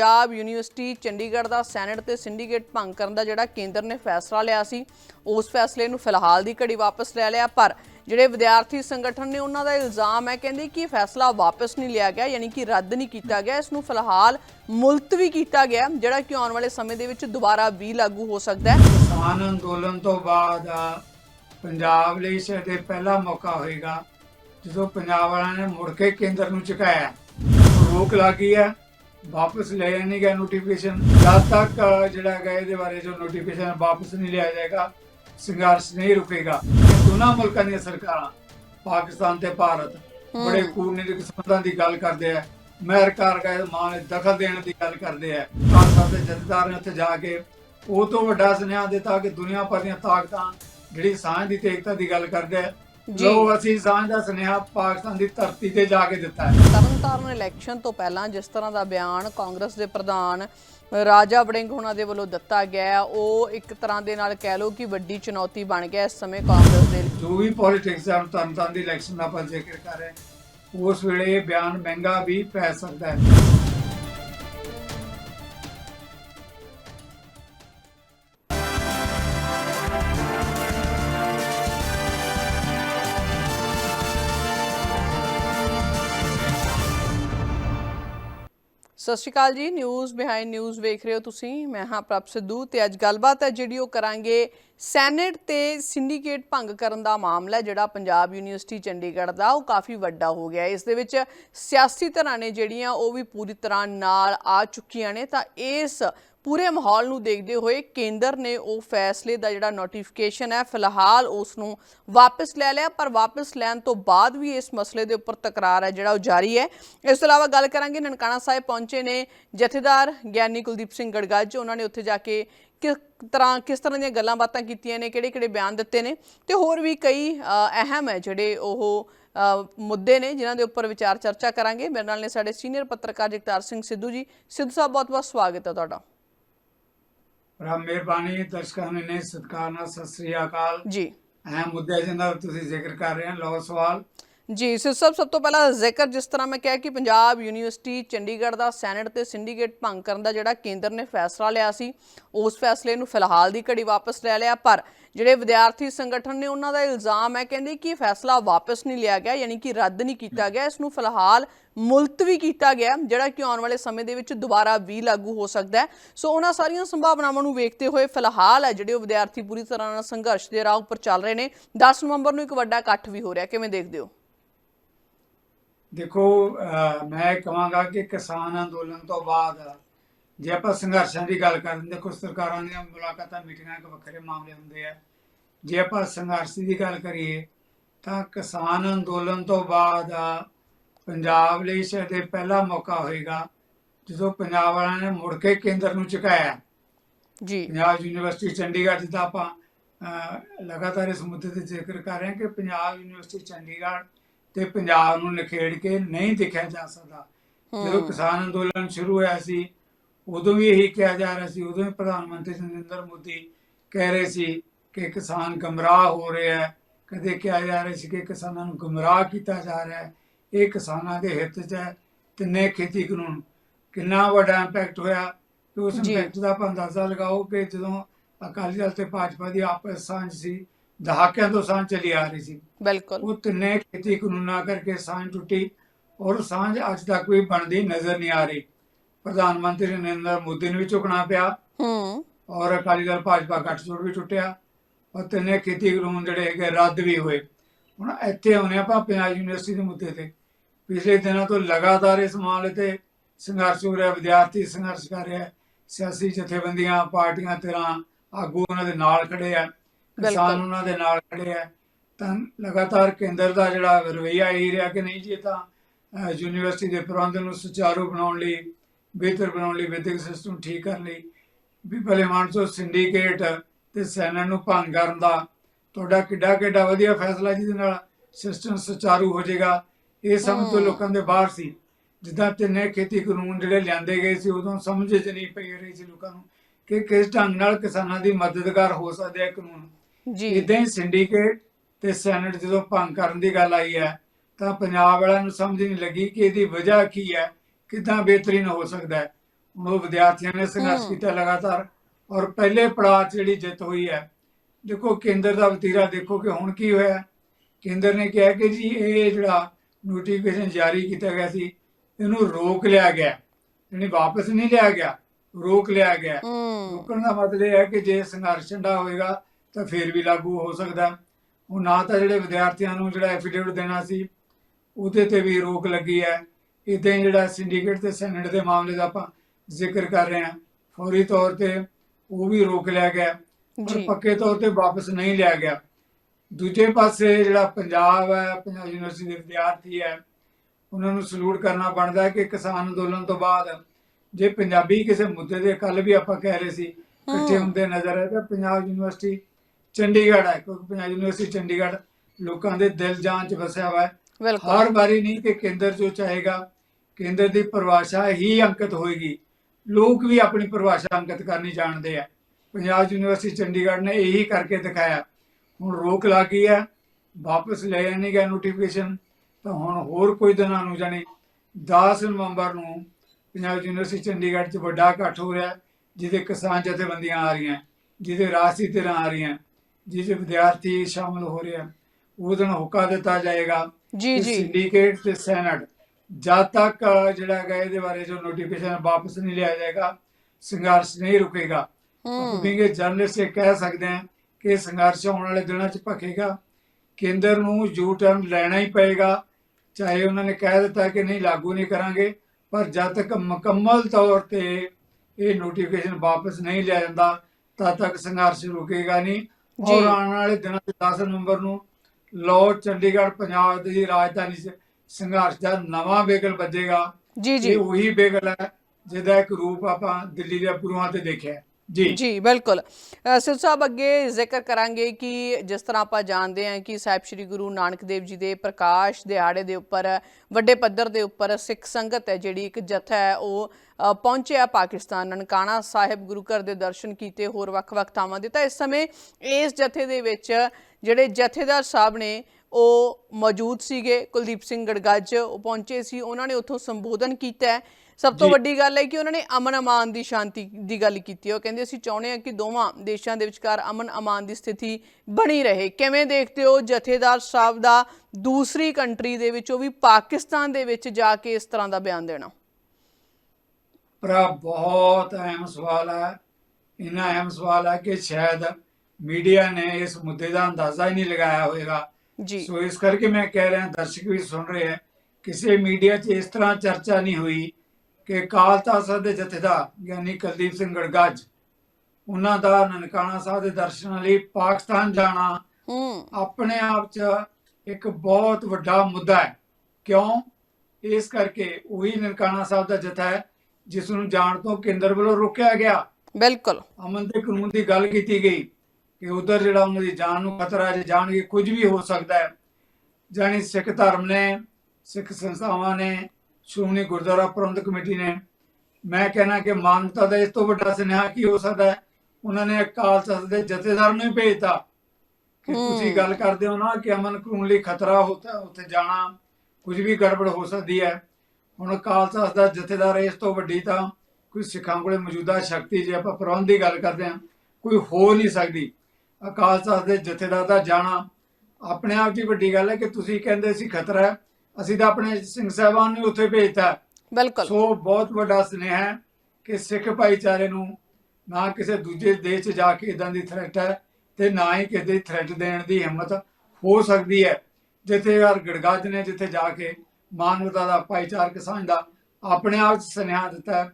Punjab university, Chandigarh ਦਾ senate ਤੇ syndicate ਭੰਗ ਕਰਨ ਦਾ ਜਿਹੜਾ ਕੇਂਦਰ ਨੇ ਫੈਸਲਾ ਲਿਆ ਸੀ, ਉਸ ਫੈਸਲੇ ਨੂੰ ਫਿਲਹਾਲ ਦੀ ਘੜੀ ਵਾਪਸ ਲੈ ਲਿਆ, ਪਰ ਜਿਹੜੇ ਵਿਦਿਆਰਥੀ ਸੰਗਠਨ ਨੇ ਉਹਨਾਂ ਦਾ ਇਲਜ਼ਾਮ ਹੈ ਕਹਿੰਦੇ ਕਿ ਫੈਸਲਾ ਵਾਪਸ ਨਹੀਂ ਲਿਆ ਗਿਆ, ਯਾਨੀ ਕਿ ਰੱਦ ਨਹੀਂ ਕੀਤਾ ਗਿਆ, ਇਸ ਨੂੰ ਫਿਲਹਾਲ ਮੁਲਤਵੀ ਕੀਤਾ ਗਿਆ, ਜਿਹੜਾ ਕਿ ਆਉਣ ਵਾਲੇ ਸਮੇਂ ਦੇ ਵਿੱਚ ਦੁਬਾਰਾ ਵੀ ਲਾਗੂ ਹੋ ਸਕਦਾ ਹੈ। ਕਿਸਾਨ ਅੰਦੋਲਨ ਤੋਂ ਬਾਅਦ ਪੰਜਾਬ ਲਈ ਸ਼ਾਇਦ ਪਹਿਲਾ ਮੌਕਾ ਹੋਏਗਾ, ਜਦੋਂ ਪੰਜਾਬ ਵਾਲਿਆਂ ਨੇ ਮੁੜ ਕੇ ਕੇਂਦਰ ਨੂੰ ਝੁਕਾਇਆ। ਰੋਕ ਲੱਗੀ ਹੈ। ਵਾਪਸ ਲੈ ਨਹੀਂ ਗਿਆ ਨੋਟੀਫਿਕੇਸ਼ਨ ਜਦ ਤੱਕ ਜਿਹੜਾ ਹੈਗਾ ਇਹਦੇ ਬਾਰੇ ਜੋ ਨੋਟੀਫਿਕੇਸ਼ਨ ਵਾਪਸ ਨਹੀਂ ਲਿਆ ਜਾਏਗਾ। ਸੰਘਰਸ਼ ਨਹੀਂ ਰੁਕੇਗਾ। ਦੋਨਾਂ ਮੁਲਕਾਂ ਦੀਆਂ ਸਰਕਾਰਾਂ ਪਾਕਿਸਤਾਨ ਤੇ ਭਾਰਤ ਬੜੇ ਕੂਟਨੀਤਿਕ ਸੰਬੰਧਾਂ ਦੀ ਗੱਲ ਕਰਦੇ ਆ। ਮਹਿਰ ਕਾਰਗਾਇ ਮਾਂ ਨੇ ਦਖਲ ਦੇਣ ਦੀ ਗੱਲ ਕਰਦੇ ਆ। ਪਾਕਿਸਤਾਨ ਦੇ ਜਥੇਦਾਰ ਨੇ ਉੱਥੇ ਜਾ ਕੇ ਉਹ ਤੋਂ ਵੱਡਾ ਸੁਨੇਹਾ ਦਿੱਤਾ ਕਿ ਦੁਨੀਆ ਭਰ ਦੀਆਂ ਤਾਕਤਾਂ ਜਿਹੜੀ ਸਾਂਝ ਦੀ ਤੇਗਤਾ ਦੀ ਗੱਲ ਕਰਦੇ ਆ। ਲੋ ਅਸੀਂ ਸਾਂਝ ਦਾ ਸੁਨੇਹਾ ਪਾਕਿਸਤਾਨ ਦੀ ਧਰਤੀ ਤੇ ਜਾ ਕੇ ਦਿੱਤਾ ਹੈ। ਤਰਨਤਾਰਨ ਇਲੈਕਸ਼ਨ ਤੋਂ ਪਹਿਲਾਂ ਜਿਸ ਤਰ੍ਹਾਂ ਦਾ ਬਿਆਨ ਕਾਂਗਰਸ ਦੇ ਪ੍ਰਧਾਨ ਰਾਜਾ ਵੜਿੰਗ ਹੋਣਾ ਦੇ ਵੱਲੋਂ ਦਿੱਤਾ ਗਿਆ ਉਹ ਇੱਕ ਤਰ੍ਹਾਂ ਦੇ ਨਾਲ ਕਹਿ ਲਓ ਕਿ ਵੱਡੀ ਚੁਣੌਤੀ ਬਣ ਗਿਆ ਇਸ ਸਮੇਂ ਕਾਂਗਰਸ ਦੇ ਲਈ। ਜੋ ਵੀ ਪੋਲਿਟਿਕਸ ਹੈ ਤਨ ਦੀ ਇਲੈਕਸ਼ਨ ਦਾ ਆਪਾਂ ਜ਼ਿਕਰ ਕਰ ਰਹੇ ਉਸ ਵੇਲੇ ਇਹ ਬਿਆਨ ਮਹਿੰਗਾ ਵੀ ਪੈ ਸਕਦਾ ਹੈ। ਸਤਿ ਸ਼੍ਰੀ ਅਕਾਲ ਜੀ ਨਿਊਜ਼ ਬਿਹਾਈਂਡ ਨਿਊਜ਼ ਵੇਖ ਰਹੇ ਹੋ ਤੁਸੀਂ। ਮੈਂ ਹਾਂ ਪ੍ਰਭ ਸਿੱਧੂ ਤੇ ਅੱਜ ਗੱਲਬਾਤ ਹੈ ਜਿਹੜੀ ਉਹ ਕਰਾਂਗੇ ਸੈਨੇਟ ਤੇ ਸਿੰਡੀਕੇਟ ਭੰਗ ਕਰਨ ਦਾ ਮਾਮਲਾ ਜਿਹੜਾ ਪੰਜਾਬ ਯੂਨੀਵਰਸਿਟੀ ਚੰਡੀਗੜ੍ਹ ਦਾ, ਉਹ ਕਾਫੀ ਵੱਡਾ ਹੋ ਗਿਆ ਇਸ ਦੇ ਵਿੱਚ ਸਿਆਸੀ ਧਿਰਾਂ ਨੇ ਜਿਹੜੀਆਂ, ਉਹ ਵੀ ਪੂਰੀ ਤਰ੍ਹਾਂ ਨਾਲ ਆ ਚੁੱਕੀਆਂ ਨੇ। ਤਾਂ ਇਸ ਪੂਰੇ ਮਾਹੌਲ ਨੂੰ ਦੇਖਦੇ ਹੋਏ ਕੇਂਦਰ ਨੇ ਉਹ ਫੈਸਲੇ ਦਾ ਜਿਹੜਾ ਨੋਟੀਫਿਕੇਸ਼ਨ ਹੈ, ਫਿਲਹਾਲ ਉਸ ਨੂੰ ਵਾਪਸ ਲੈ ਲਿਆ, ਪਰ ਵਾਪਸ ਲੈਣ ਤੋਂ ਬਾਅਦ ਵੀ ਇਸ ਮਸਲੇ ਦੇ ਉੱਪਰ ਤਕਰਾਰ ਹੈ ਜਿਹੜਾ ਉਹ ਜਾਰੀ ਹੈ। ਇਸ ਤੋਂ ਇਲਾਵਾ ਗੱਲ ਕਰਾਂਗੇ, ਨਨਕਾਣਾ ਸਾਹਿਬ ਪਹੁੰਚੇ ਨੇ ਜਥੇਦਾਰ ਗਿਆਨੀ ਕੁਲਦੀਪ ਸਿੰਘ ਗੜਗੱਜ ਉਹਨਾਂ ਨੇ ਉੱਥੇ ਜਾ ਕੇ ਕਿਸ ਤਰ੍ਹਾਂ ਕਿਸ ਤਰ੍ਹਾਂ ਦੀਆਂ ਗੱਲਾਂ ਬਾਤਾਂ ਕੀਤੀਆਂ ਨੇ ਕਿਹੜੇ ਕਿਹੜੇ ਬਿਆਨ ਦਿੱਤੇ ਨੇ ਤੇ ਹੋਰ ਵੀ ਕਈ ਅਹਿਮ ਹੈ ਜਿਹੜੇ ਉਹ ਮੁੱਦੇ ਨੇ ਜਿਨ੍ਹਾਂ ਦੇ ਉੱਪਰ ਵਿਚਾਰ ਚਰਚਾ ਕਰਾਂਗੇ। ਮੇਰੇ ਨਾਲ ਨੇ ਸਾਡੇ ਸੀਨੀਅਰ ਪੱਤਰਕਾਰ ਜਗਤਾਰ ਸਿੰਘ ਸਿੱਧੂ ਜੀ। ਸਿੱਧੂ ਸਾਹਿਬ ਬਹੁਤ ਬਹੁਤ ਸਵਾਗਤ ਹੈ ਤੁਹਾਡਾ। ਰੱਬ ਮਿਹਰਬਾਨੀ ਦਰਸ਼ਕਾਂ ਨੇ ਸਤਿਕਾਰ ਨਾਲ ਸਤਿ ਸ੍ਰੀ ਅਕਾਲ। ਜੀ। ਅਹਿਮ ਮੁੱਦੇ ਜਿਹਨਾਂ ਦਾ ਤੁਸੀਂ ਜ਼ਿਕਰ ਕਰ ਰਹੇ ਹੋ ਲਓ ਸਵਾਲ। ਜੀ ਸਿਰ ਸਾਹਿਬ ਸਭ ਤੋਂ ਪਹਿਲਾਂ ਜ਼ਿਕਰ ਜਿਸ ਤਰ੍ਹਾਂ ਮੈਂ ਕਿਹਾ ਕਿ ਪੰਜਾਬ ਯੂਨੀਵਰਸਿਟੀ ਚੰਡੀਗੜ੍ਹ ਦਾ ਸੈਨੇਟ ਤੇ ਸਿੰਡੀਕੇਟ ਭੰਗ ਕਰਨ ਦਾ ਜਿਹੜਾ ਕੇਂਦਰ ਨੇ ਫੈਸਲਾ ਲਿਆ ਸੀ ਉਸ ਫੈਸਲੇ ਨੂੰ ਫਿਲਹਾਲ ਦੀ ਘੜੀ ਵਾਪਸ ਲੈ ਲਿਆ ਪਰ ਜਿਹੜੇ ਵਿਦਿਆਰਥੀ ਸੰਗਠਨ ਨੇ ਉਹਨਾਂ ਦਾ ਇਲਜ਼ਾਮ ਹੈ ਕਹਿੰਦੇ ਕਿ ਫੈਸਲਾ ਵਾਪਸ ਨਹੀਂ ਲਿਆ ਗਿਆ, ਯਾਨੀ ਕਿ ਰੱਦ ਨਹੀਂ ਕੀਤਾ ਗਿਆ। ਇਸ ਨੂੰ ਫਿਲਹਾਲ ਮੁਲਤਵੀ ਕੀਤਾ ਗਿਆ, ਜਿਹੜਾ ਕਿ ਆਉਣ ਵਾਲੇ ਸਮੇਂ ਦੇ ਵਿੱਚ ਦੁਬਾਰਾ ਵੀ ਲਾਗੂ ਹੋ ਸਕਦਾ ਹੈ। ਸੋ ਉਹਨਾਂ ਸਾਰੀਆਂ ਸੰਭਾਵਨਾਵਾਂ ਨੂੰ ਵੇਖਦੇ ਹੋਏ ਫਿਲਹਾਲ ਹੈ ਜਿਹੜੇ ਉਹ ਵਿਦਿਆਰਥੀ ਪੂਰੀ ਤਰ੍ਹਾਂ ਨਾਲ ਸੰਘਰਸ਼ ਦੇ ਰਾਹ ਉੱਪਰ ਚੱਲ ਰਹੇ ਨੇ। 10 ਨਵੰਬਰ ਨੂੰ ਇੱਕ ਵੱਡਾ ਇਕੱਠ ਵੀ ਹੋ ਰਿਹਾ, ਕਿਵੇਂ ਦੇਖਦੇ ਹੋ? ਦੇਖੋ ਮੈਂ ਕਹਾਂਗਾ ਕਿ ਕਿਸਾਨ ਅੰਦੋਲਨ ਤੋਂ ਬਾਅਦ ਜੇ ਆਪਾਂ ਸੰਘਰਸ਼ਾਂ ਦੀ ਗੱਲ ਕਰਨ ਦੇਖੋ ਸਰਕਾਰਾਂ ਦੀਆਂ ਮੁਲਾਕਾਤਾਂ ਮੀਟਿੰਗਾਂ ਇੱਕ ਵੱਖਰੇ ਮਾਮਲੇ ਹੁੰਦੇ ਆ। ਜੇ ਆਪਾਂ ਸੰਘਰਸ਼ ਦੀ ਗੱਲ ਕਰੀਏ ਤਾਂ ਕਿਸਾਨ ਅੰਦੋਲਨ ਤੋਂ ਬਾਅਦ ਪੰਜਾਬ ਲਈ ਸ਼ਾਇਦ ਇਹ ਪਹਿਲਾ ਮੌਕਾ ਹੋਏਗਾ ਜਦੋਂ ਪੰਜਾਬ ਵਾਲਿਆਂ ਨੇ ਮੁੜ ਕੇ ਕੇਂਦਰ ਨੂੰ ਝੁਕਾਇਆ। ਜੀ। ਪੰਜਾਬ ਯੂਨੀਵਰਸਿਟੀ ਚੰਡੀਗੜ੍ਹ ਜਿੱਦਾਂ ਆਪਾਂ ਲਗਾਤਾਰ ਇਸ ਮੁੱਦੇ ਤੇ ਜ਼ਿਕਰ ਕਰ ਰਹੇ ਹਾਂ ਕਿ ਪੰਜਾਬ ਯੂਨੀਵਰਸਿਟੀ ਚੰਡੀਗੜ੍ਹ ਤੇ ਪੰਜਾਬ ਨੂੰ ਨਿਖੇੜ ਕੇ ਨਹੀਂ ਦੇਖਿਆ ਜਾ ਸਕਦਾ। ਜਦੋਂ ਕਿਸਾਨ ਅੰਦੋਲਨ ਸ਼ੁਰੂ ਹੋਇਆ ਸੀ ਉਦੋਂ ਵੀ ਇਹੀ ਕਿਹਾ ਜਾ ਰਿਹਾ ਸੀ ਉਦੋਂ ਵੀ ਪ੍ਰਧਾਨ ਮੰਤਰੀ ਨਰਿੰਦਰ ਮੋਦੀ ਕਹਿ ਰਹੇ ਸੀ ਕਿ ਕਿਸਾਨ ਗਮਰਾਹ ਹੋ ਰਿਹਾ ਹੈ। ਕਦੇ ਕਿਹਾ ਜਾ ਰਿਹਾ ਸੀ ਕਿ ਕਿਸਾਨਾਂ ਨੂੰ ਗਮਰਾਹ ਕੀਤਾ ਜਾ ਰਿਹਾ ਹੈ। ਇਹ ਕਿਸਾਨਾਂ ਦੇ ਹਿੱਤ 'ਚ ਹੈ। ਤਿੰਨੇ ਖੇਤੀ ਕਾਨੂੰਨ ਕਿੰਨਾ ਵੱਡਾ ਇੰਪੈਕਟ ਹੋਇਆ ਕਿ ਉਸ। ਇੰਪੈਕਟ ਦਾ ਆਪਾਂ ਅੰਦਾਜ਼ਾ ਲਗਾਓ ਕਿ ਜਦੋਂ ਅਕਾਲੀ ਦਲ ਤੇ ਭਾਜਪਾ ਦੀ ਆਪਸ ਸਾਂਝ ਸੀ ਦਹਾਕਿਆਂ ਤੋਂ ਸਾਂਝ ਚੱਲੀ ਆ ਰਹੀ ਸੀ। ਬਿਲਕੁਲ। ਉਹ ਤਿੰਨੇ ਖੇਤੀ ਕਾਨੂੰਨਾਂ ਕਰਕੇ ਸਾਂਝ ਟੁੱਟੀ ਔਰ ਸਾਂਝ ਅੱਜ ਤੱਕ ਵੀ ਬਣਦੀ ਨਜ਼ਰ ਨਹੀਂ ਆ ਰਹੀ। ਪ੍ਰਧਾਨ ਮੰਤਰੀ ਨਰਿੰਦਰ ਮੋਦੀ ਨੂੰ ਵੀ ਝੁਕਣਾ ਪਿਆ। ਹੂੰ। ਔਰ ਅਕਾਲੀ ਦਲ ਭਾਜਪਾ ਗੱਠਜੋੜ ਵੀ ਟੁੱਟਿਆ। ਔਰ ਤਿੰਨੇ ਖੇਤੀ ਕਾਨੂੰਨ ਜਿਹੜੇ ਹੈਗੇ ਰੱਦ ਵੀ ਹੋਏ। ਹੁਣ ਇੱਥੇ ਆਉਨੇ ਆਪਾਂ ਪੰਜਾਬ ਯੂਨੀਵਰਸਿਟੀ ਦੇ ਮੁੱਦੇ ਤੇ। ਪਿਛਲੇ ਦਿਨਾਂ ਤੋਂ ਲਗਾਤਾਰ ਇਸ ਮਾਮਲੇ ਤੇ ਸੰਘਰਸ਼ ਹੋ ਰਿਹਾ ਵਿਦਿਆਰਥੀ ਸੰਘਰਸ਼ ਕਰ ਰਿਹਾ ਸਿਆਸੀ ਜਥੇਬੰਦੀਆਂ ਪਾਰਟੀਆਂ ਧਿਰਾਂ ਆਗੂ ਉਹਨਾਂ ਦੇ ਨਾਲ ਖੜੇ ਆ। ਕਿਸਾਨ। ਉਹਨਾਂ ਦੇ ਨਾਲ ਖੜੇ ਆ। ਤਾਂ ਲਗਾਤਾਰ ਕੇਂਦਰ ਦਾ ਜਿਹੜਾ ਰਵੱਈਆ ਇਹ ਰਿਹਾ ਕਿ ਨਹੀਂ ਜੀ ਤਾਂ ਯੂਨੀਵਰਸਿਟੀ ਦੇ ਪ੍ਰਬੰਧਨ ਨੂੰ ਸੁਚਾਰੂ ਬਣਾਉਣ ਲਈ ਬਿਹਤਰ ਬਣਾਉਣ ਲਈ ਵਿਦਿਅਕ ਸਿਸਟਮ ਠੀਕ ਕਰਨ ਲਈ ਵੀ ਭਲੇ ਮਾਨਸੋ ਸਿੰਡੀਕੇਟ ਤੇ ਸੈਨੇਟ ਨੂੰ ਭੰਗ ਕਰਨ ਦਾ ਤੁਹਾਡਾ ਕਿੱਡਾ ਕਿੱਡਾ ਵਧੀਆ ਫੈਸਲਾ ਜਿਹਦੇ ਨਾਲ ਸਿਸਟਮ ਸੁਚਾਰੂ ਹੋ ਜਾਏਗਾ। ਇਹ ਸਮਝ ਤੋਂ। ਲੋਕਾਂ ਦੇ ਬਾਹਰ ਸੀ। ਜਿੱਦਾਂ ਤਿੰਨੇ ਖੇਤੀ ਕਾਨੂੰਨ ਜਿਹੜੇ ਲਿਆਂਦੇ ਗਏ ਸੀ ਉਦੋਂ ਸਮਝ 'ਚ ਨਹੀਂ ਪਈ ਰਹੀ ਸੀ ਲੋਕਾਂ ਨੂੰ ਕਿ ਕਿਸ ਢੰਗ ਨਾਲ ਕਿਸਾਨਾਂ ਦੀ ਮਦਦਗਾਰ ਹੋ ਸਕਦੇ ਆ ਕਾਨੂੰਨ। ਜੀ। ਇਦਾਂ ਹੀ ਸਿੰਡੀਕੇਟ ਤੇ ਸੈਨੇਟ ਜਦੋਂ ਭੰਗ ਕਰਨ ਦੀ ਗੱਲ ਆਈ ਹੈ ਤਾਂ ਪੰਜਾਬ ਵਾਲਿਆਂ ਨੂੰ ਸਮਝ ਨਹੀਂ ਲੱਗੀ ਕਿ ਇਹਦੀ ਵਜ੍ਹਾ ਕੀ ਹੈ। ਕਿੱਦਾਂ ਬਿਹਤਰੀਨ ਹੋ ਸਕਦਾ ਹੈ? ਉਹ ਵਿਦਿਆਰਥੀਆਂ ਨੇ ਸੰਘਰਸ਼। ਕੀਤਾ ਲਗਾਤਾਰ ਔਰ ਪਹਿਲੇ ਪੜਾਅ 'ਚ ਜਿਹੜੀ ਜਿੱਤ ਹੋਈ ਹੈ ਦੇਖੋ ਕੇਂਦਰ ਦਾ ਵਤੀਰਾ ਦੇਖੋ ਕਿ ਹੁਣ ਕੀ ਹੋਇਆ। ਕੇਂਦਰ ਨੇ ਕਿਹਾ ਕਿ ਜੀ ਇਹ ਜਿਹੜਾ ਨੋਟੀਫਿਕੇਸ਼ਨ ਜਾਰੀ ਕੀਤਾ ਗਿਆ ਸੀ ਇਹਨੂੰ ਰੋਕ ਲਿਆ ਗਿਆ। ਯਾਨੀ ਵਾਪਸ ਨਹੀਂ ਲਿਆ ਗਿਆ ਰੋਕ ਲਿਆ ਗਿਆ। ਰੋਕਣ ਦਾ ਮਤਲਬ ਇਹ ਹੈ ਕਿ ਜੇ ਸੰਘਰਸ਼ ਠੰਡਾ ਹੋਏਗਾ ਤਾਂ ਫਿਰ ਵੀ ਲਾਗੂ ਹੋ ਸਕਦਾ। ਉਹ ਨਾ ਤਾਂ ਜਿਹੜੇ ਵਿਦਿਆਰਥੀਆਂ ਨੂੰ ਜਿਹੜਾ ਐਫੀਡੇਵਿਟ ਦੇਣਾ ਸੀ ਉਹਦੇ ਤੇ ਵੀ ਰੋਕ ਲੱਗੀ ਹੈ। ਇਦਾਂ ਜਿਹੜਾ ਸਿੰਡੀਕੇਟ ਤੇ ਸੈਨੇਟ ਦੇ ਮਾਮਲੇ ਦਾ ਆਪਾਂ ਜ਼ਿਕਰ ਕਰ ਰਹੇ ਹਾਂ ਫੌਰੀ ਤੌਰ ਤੇ ਉਹ ਵੀ ਰੋਕ ਲਿਆ ਗਿਆ ਪਰ ਪੱਕੇ ਤੌਰ ਤੇ ਵਾਪਸ ਨਹੀਂ ਲਿਆ ਗਿਆ। ਦੂਜੇ ਪਾਸੇ ਜਿਹੜਾ ਪੰਜਾਬ ਹੈ ਪੰਜਾਬ ਯੂਨੀਵਰਸਿਟੀ ਦੇ ਵਿਦਿਆਰਥੀ ਹੈ ਉਹਨਾਂ ਨੂੰ ਸਲੂਟ ਕਰਨਾ ਬਣਦਾ ਹੈ ਕਿ ਕਿਸਾਨ ਅੰਦੋਲਨ ਤੋਂ ਬਾਅਦ ਜੇ ਪੰਜਾਬੀ ਕਿਸੇ ਮੁੱਦੇ ਦੇ ਕੱਲ ਵੀ ਆਪਾਂ ਕਹਿ ਰਹੇ ਸੀ ਇਕੱਠੇ। ਹੁੰਦੇ ਨਜ਼ਰ ਹੈ ਤਾਂ ਪੰਜਾਬ ਯੂਨੀਵਰਸਿਟੀ ਚੰਡੀਗੜ੍ਹ ਹੈ ਕਿਉਂਕਿ ਪੰਜਾਬ ਯੂਨੀਵਰਸਿਟੀ ਚੰਡੀਗੜ੍ਹ ਲੋਕਾਂ ਦੇ ਦਿਲ ਜਾਨ ਚ ਵਸਿਆ ਹੋਇਆ ਹੈ। ਬਿਲਕੁਲ। ਹਰ ਵਾਰੀ ਨਹੀਂ ਕਿ ਕੇਂਦਰ ਜੋ ਚਾਹੇਗਾ, ਕੇਂਦਰ ਦੀ ਪਰਿਭਾਸ਼ਾ ਹੀ ਅੰਕਿਤ ਹੋਏਗੀ। ਲੋਕ ਵੀ ਆਪਣੀ ਪਰਿਭਾਸ਼ਾ ਅੰਕਿਤ ਕਰਨੀ ਜਾਣਦੇ ਆ। ਪੰਜਾਬ ਯੂਨੀਵਰਸਿਟੀ ਚੰਡੀਗੜ੍ਹ ਨੇ ਇਹੀ ਕਰਕੇ ਦਿਖਾਇਆ। ਹੁਣ ਰੋਕ ਲੱਗ ਗਈ ਹੈ, ਵਾਪਸ ਲੈ ਨਹੀਂ ਗਿਆ ਨੋਟੀਫਿਕੇਸ਼ਨ ਤਾਂ ਹੁਣ ਹੋਰ ਕੋਈ ਦਿਨਾਂ ਨੂੰ ਜਾਣੀ 10 ਨਵੰਬਰ ਨੂੰ ਪੰਜਾਬ ਯੂਨੀਵਰਸਿਟੀ ਚੰਡੀਗੜ੍ਹ 'ਚ ਵੱਡਾ ਇਕੱਠ ਹੋ ਰਿਹਾ, ਜਿਹਦੇ ਕਿਸਾਨ ਜਥੇਬੰਦੀਆਂ ਆ ਰਹੀਆਂ, ਜਿਹਦੇ ਰਾਜਸੀ ਧਿਰਾਂ ਆ ਰਹੀਆਂ, ਜਿਹਦੇ ਵਿਦਿਆਰਥੀ ਸ਼ਾਮਲ ਹੋ ਰਹੇ ਆ। ਉਹ ਦਿਨ ਹੁਕਾ ਦਿੱਤਾ ਜਾਏਗਾ ਜੀ ਜੀ। ਸਿੰਡੀਕੇਟ ਤੇ ਸੈਨੇਟ ਜਦ ਤੱਕ ਜਿਹੜਾ ਹੈਗਾ ਇਹਦੇ ਬਾਰੇ ਜੋ ਨੋਟੀਫਿਕੇਸ਼ਨ ਵਾਪਸ ਨਹੀਂ ਲਿਆ ਜਾਏਗਾ ਸੰਘਰਸ਼ ਨਹੀਂ ਰੁਕੇਗਾ। ਹੂੰ। ਕਿਉਂਕਿ ਜਰਨਲਿਸਟ ਇਹ ਕਹਿ ਸਕਦੇ ਆ ਕਿ ਸੰਘਰਸ਼ ਆਉਣ ਵਾਲੇ ਦਿਨਾਂ 'ਚ ਭਖੇਗਾ ਕੇਂਦਰ ਨੂੰ ਯੂ ਟਰਨ ਲੈਣਾ ਹੀ ਪਏਗਾ ਚਾਹੇ ਉਹਨਾਂ ਨੇ ਕਹਿ ਦਿੱਤਾ ਕਿ ਨਹੀਂ ਲਾਗੂ ਨਹੀਂ ਕਰਾਂਗੇ ਪਰ ਜਦ ਤੱਕ ਮੁਕੰਮਲ ਤੌਰ ਤੇ ਇਹ ਨੋਟੀਫਿਕੇਸ਼ਨ ਵਾਪਸ ਨਹੀਂ ਲਿਆ ਜਾਂਦਾ ਤਦ ਤੱਕ ਸੰਘਰਸ਼ ਰੁਕੇਗਾ ਨਹੀਂ। ਔਰ ਆਉਣ ਵਾਲੇ ਦਿਨਾਂ 'ਚ 10 ਨਵੰਬਰ ਨੂੰ ਲਾਹੌਰ ਚੰਡੀਗੜ੍ਹ ਪੰਜਾਬ ਦੀ ਰਾਜਧਾਨੀ 'ਚ ਸੰਘਰਸ਼ ਦਾ ਨਵਾਂ ਬੇਗਲ ਵੱਜੇਗਾ ਜੀ ਜੀ ਇਹ ਉਹੀ ਬੇਗਲ ਹੈ ਜਿਹਦਾ ਇੱਕ ਰੂਪ ਆਪਾਂ ਦਿੱਲੀ ਦੇ ਪੁਰਵਾਂ ਤੇ ਦੇਖਿਆ। ਜੀ। ਜੀ ਬਿਲਕੁਲ। ਅ, ਸਿਰ ਸਾਹਿਬ ਅੱਗੇ ਜ਼ਿਕਰ ਕਰਾਂਗੇ ਕਿ ਜਿਸ ਤਰ੍ਹਾਂ ਆਪਾਂ ਜਾਣਦੇ ਹਾਂ ਕਿ ਸਾਹਿਬ ਸ੍ਰੀ ਗੁਰੂ ਨਾਨਕ ਦੇਵ ਜੀ ਦੇ ਪ੍ਰਕਾਸ਼ ਦਿਹਾੜੇ ਦੇ ਉੱਪਰ ਵੱਡੇ ਪੱਧਰ ਦੇ ਉੱਪਰ ਸਿੱਖ ਸੰਗਤ ਹੈ ਜਿਹੜੀ ਇੱਕ ਜਥਾ ਹੈ ਉਹ ਪਹੁੰਚਿਆ ਪਾਕਿਸਤਾਨ। ਨਨਕਾਣਾ ਸਾਹਿਬ ਗੁਰੂ ਘਰ ਦੇ ਦਰਸ਼ਨ ਕੀਤੇ ਹੋਰ ਵੱਖ-ਵੱਖ ਥਾਵਾਂ ਦੇ। ਤਾਂ ਇਸ ਸਮੇਂ ਇਸ ਜਥੇ ਦੇ ਵਿੱਚ ਜਿਹੜੇ ਜਥੇਦਾਰ ਸਾਹਿਬ ਨੇ ਉਹ ਮੌਜੂਦ ਸੀਗੇ। ਕੁਲਦੀਪ ਸਿੰਘ ਗੜਗੱਜ ਉਹ ਪਹੁੰਚੇ ਸੀ। ਉਹਨਾਂ ਨੇ ਉੱਥੋਂ ਸੰਬੋਧਨ ਕੀਤਾ ਸਭ ਤੋਂ। ਵੱਡੀ ਗੱਲ ਹੈ ਕਿ ਉਹਨਾਂ ਨੇ ਅਮਨ ਅਮਾਨ ਦੀ ਸ਼ਾਂਤੀ ਦੀ ਗੱਲ ਕੀਤੀ ਉਹ ਕਹਿੰਦੇ ਅਸੀਂ ਚਾਹੁੰਦੇ ਹਾਂ ਕਿ ਦੋਵਾਂ ਦੇਸ਼ਾਂ ਦੇ ਵਿਚਕਾਰ ਅਮਨ ਅਮਾਨ ਦੀ ਸਥਿਤੀ ਬਣੀ ਰਹੇ। ਕਿਵੇਂ ਦੇਖਦੇ ਹੋ ਜਥੇਦਾਰ ਸਾਹਿਬ ਦਾ ਦੂਸਰੀ ਕੰਟਰੀ ਦੇ ਵਿੱਚ ਉਹ ਵੀ ਪਾਕਿਸਤਾਨ ਦੇ ਵਿੱਚ ਜਾ ਕੇ ਇਸ ਤਰ੍ਹਾਂ ਦਾ ਬਿਆਨ ਦੇਣਾ? ਪਰ ਬਹੁਤ ਅਹਿਮ ਸਵਾਲ ਹੈ। ਇੰਨਾ ਅਹਿਮ ਸਵਾਲ ਹੈ ਕਿ ਸ਼ਾਇਦ ਮੀਡੀਆ ਨੇ ਇਸ ਮੁੱਦੇ ਦਾ ਅੰਦਾਜ਼ਾ ਹੀ ਨਹੀਂ ਲਗਾਇਆ ਹੋਵੇਗਾ। ਜੀ। ਸੋ ਇਸ ਕਰਕੇ ਮੈਂ ਕਹਿ ਰਿਹਾ ਦਰਸ਼ਕ ਵੀ ਸੁਣ ਰਹੇ ਹੈ ਕਿਸੇ ਮੀਡੀਆ 'ਚ ਇਸ ਤਰ੍ਹਾਂ ਚਰਚਾ ਨਹੀਂ ਹੋਈ ਕਿ ਤਖ਼ਤ ਸਾਹਿਬ ਦੇ ਜਥੇਦਾਰ ਯਾਨੀ ਕੁਲਦੀਪ ਸਿੰਘ ਗੜਗੱਜ ਉਹਨਾਂ ਦਾ ਨਨਕਾਣਾ ਸਾਹਿਬ ਦੇ ਦਰਸ਼ਨਾਂ ਲਈ ਪਾਕਿਸਤਾਨ ਜਾਣਾ ਹੂੰ। ਆਪਣੇ ਆਪ 'ਚ ਇੱਕ ਬਹੁਤ ਵੱਡਾ ਮੁੱਦਾ ਹੈ। ਕਿਉਂ? ਇਸ ਕਰਕੇ ਉਹੀ ਨਨਕਾਣਾ ਸਾਹਿਬ ਦਾ ਜਥਾ ਹੈ ਜਿਸ ਨੂੰ ਜਾਣ ਤੋਂ ਕੇਂਦਰ ਵੱਲੋਂ ਰੋਕਿਆ ਗਿਆ। ਬਿਲਕੁਲ। ਅਮਨ ਤੇ ਕਾਨੂੰਨ ਦੀ ਗੱਲ ਕੀਤੀ ਗਈ ਕਿ ਉਧਰ ਜਿਹੜਾ ਉਹਨਾਂ ਦੀ ਜਾਨ ਨੂੰ ਖਤਰਾ ਹੈ ਜੇ ਜਾਣਗੇ ਕੁਝ ਵੀ ਹੋ ਸਕਦਾ ਹੈ। ਜਾਣੀ ਸਿੱਖ ਧਰਮ ਨੇ ਸਿੱਖ ਸੰਸਥਾਵਾਂ ਨੇ ਸ਼੍ਰੋਮਣੀ ਗੁਰਦੁਆਰਾ ਪ੍ਰਬੰਧਕ ਕਮੇਟੀ ਨੇ ਮੈਂ ਕਹਿਣਾ ਕਿ ਮਾਨਵਤਾ ਦਾ ਇਸ ਤੋਂ ਵੱਡਾ ਸੁਨੇਹਾ ਕੀ ਹੋ ਸਕਦਾ ਹੈ? ਉਹਨਾਂ ਨੇ ਅਕਾਲ ਤਖਤ ਦੇ ਜਥੇਦਾਰ ਨੂੰ ਭੇਜਤਾ ਕਿ। ਤੁਸੀਂ ਗੱਲ ਕਰਦੇ ਹੋ ਨਾ ਕਿ ਅਮਨ ਕਾਨੂੰਨ ਲਈ ਖਤਰਾ ਹੁੰਦਾ ਉੱਥੇ ਜਾਣਾ ਕੁਝ ਵੀ ਗੜਬੜ ਹੋ ਸਕਦੀ ਹੈ। ਹੁਣ ਅਕਾਲ ਤਖਤ ਦਾ ਜਥੇਦਾਰ ਇਸ ਤੋਂ ਵੱਡੀ ਤਾਂ ਕੋਈ ਸਿੱਖਾਂ ਕੋਲੇ ਮੌਜੂਦਾ ਸ਼ਕਤੀ ਜੇ ਆਪਾਂ ਪ੍ਰਬੰਧ ਦੀ ਗੱਲ ਕਰਦੇ ਹਾਂ ਕੋਈ ਹੋ ਨਹੀਂ ਸਕਦੀ। ਅਕਾਲ ਤਖਤ ਦੇ ਜਥੇਦਾਰ ਦਾ ਜਾਣਾ ਆਪਣੇ ਆਪ ਹੀ ਵੱਡੀ ਗੱਲ ਹੈ ਕਿ ਤੁਸੀਂ ਕਹਿੰਦੇ ਸੀ ਖਤਰਾ ਹੈ ਅਸੀਂ ਤਾਂ ਆਪਣੇ ਸਿੰਘ ਸਾਹਿਬਾਨ ਨੂੰ ਉੱਥੇ ਭੇਜਤਾ। ਬਿਲਕੁਲ। ਸੋ ਬਹੁਤ ਵੱਡਾ ਸੁਨੇਹਾ ਹੈ ਕਿ ਸਿੱਖ ਭਾਈਚਾਰੇ ਨੂੰ ਨਾ ਕਿਸੇ ਦੂਜੇ ਦੇਸ਼ 'ਚ ਜਾ ਕੇ ਇਦਾਂ ਦੀ ਥ੍ਰੈਟ ਹੈ ਤੇ ਨਾ ਹੀ ਕਿਸੇ ਦੀ ਥ੍ਰੈਟ ਦੇਣ ਦੀ ਹਿੰਮਤ ਹੋ ਸਕਦੀ ਹੈ। ਜਿੱਥੇ ਯਾਰ ਗੜਗੱਜ ਨੇ ਜਿੱਥੇ ਜਾ ਕੇ ਮਾਨਵਤਾ ਦਾ ਭਾਈਚਾਰਕ ਸਾਂਝ ਦਾ ਆਪਣੇ ਆਪ 'ਚ ਸੁਨੇਹਾ ਦਿੱਤਾ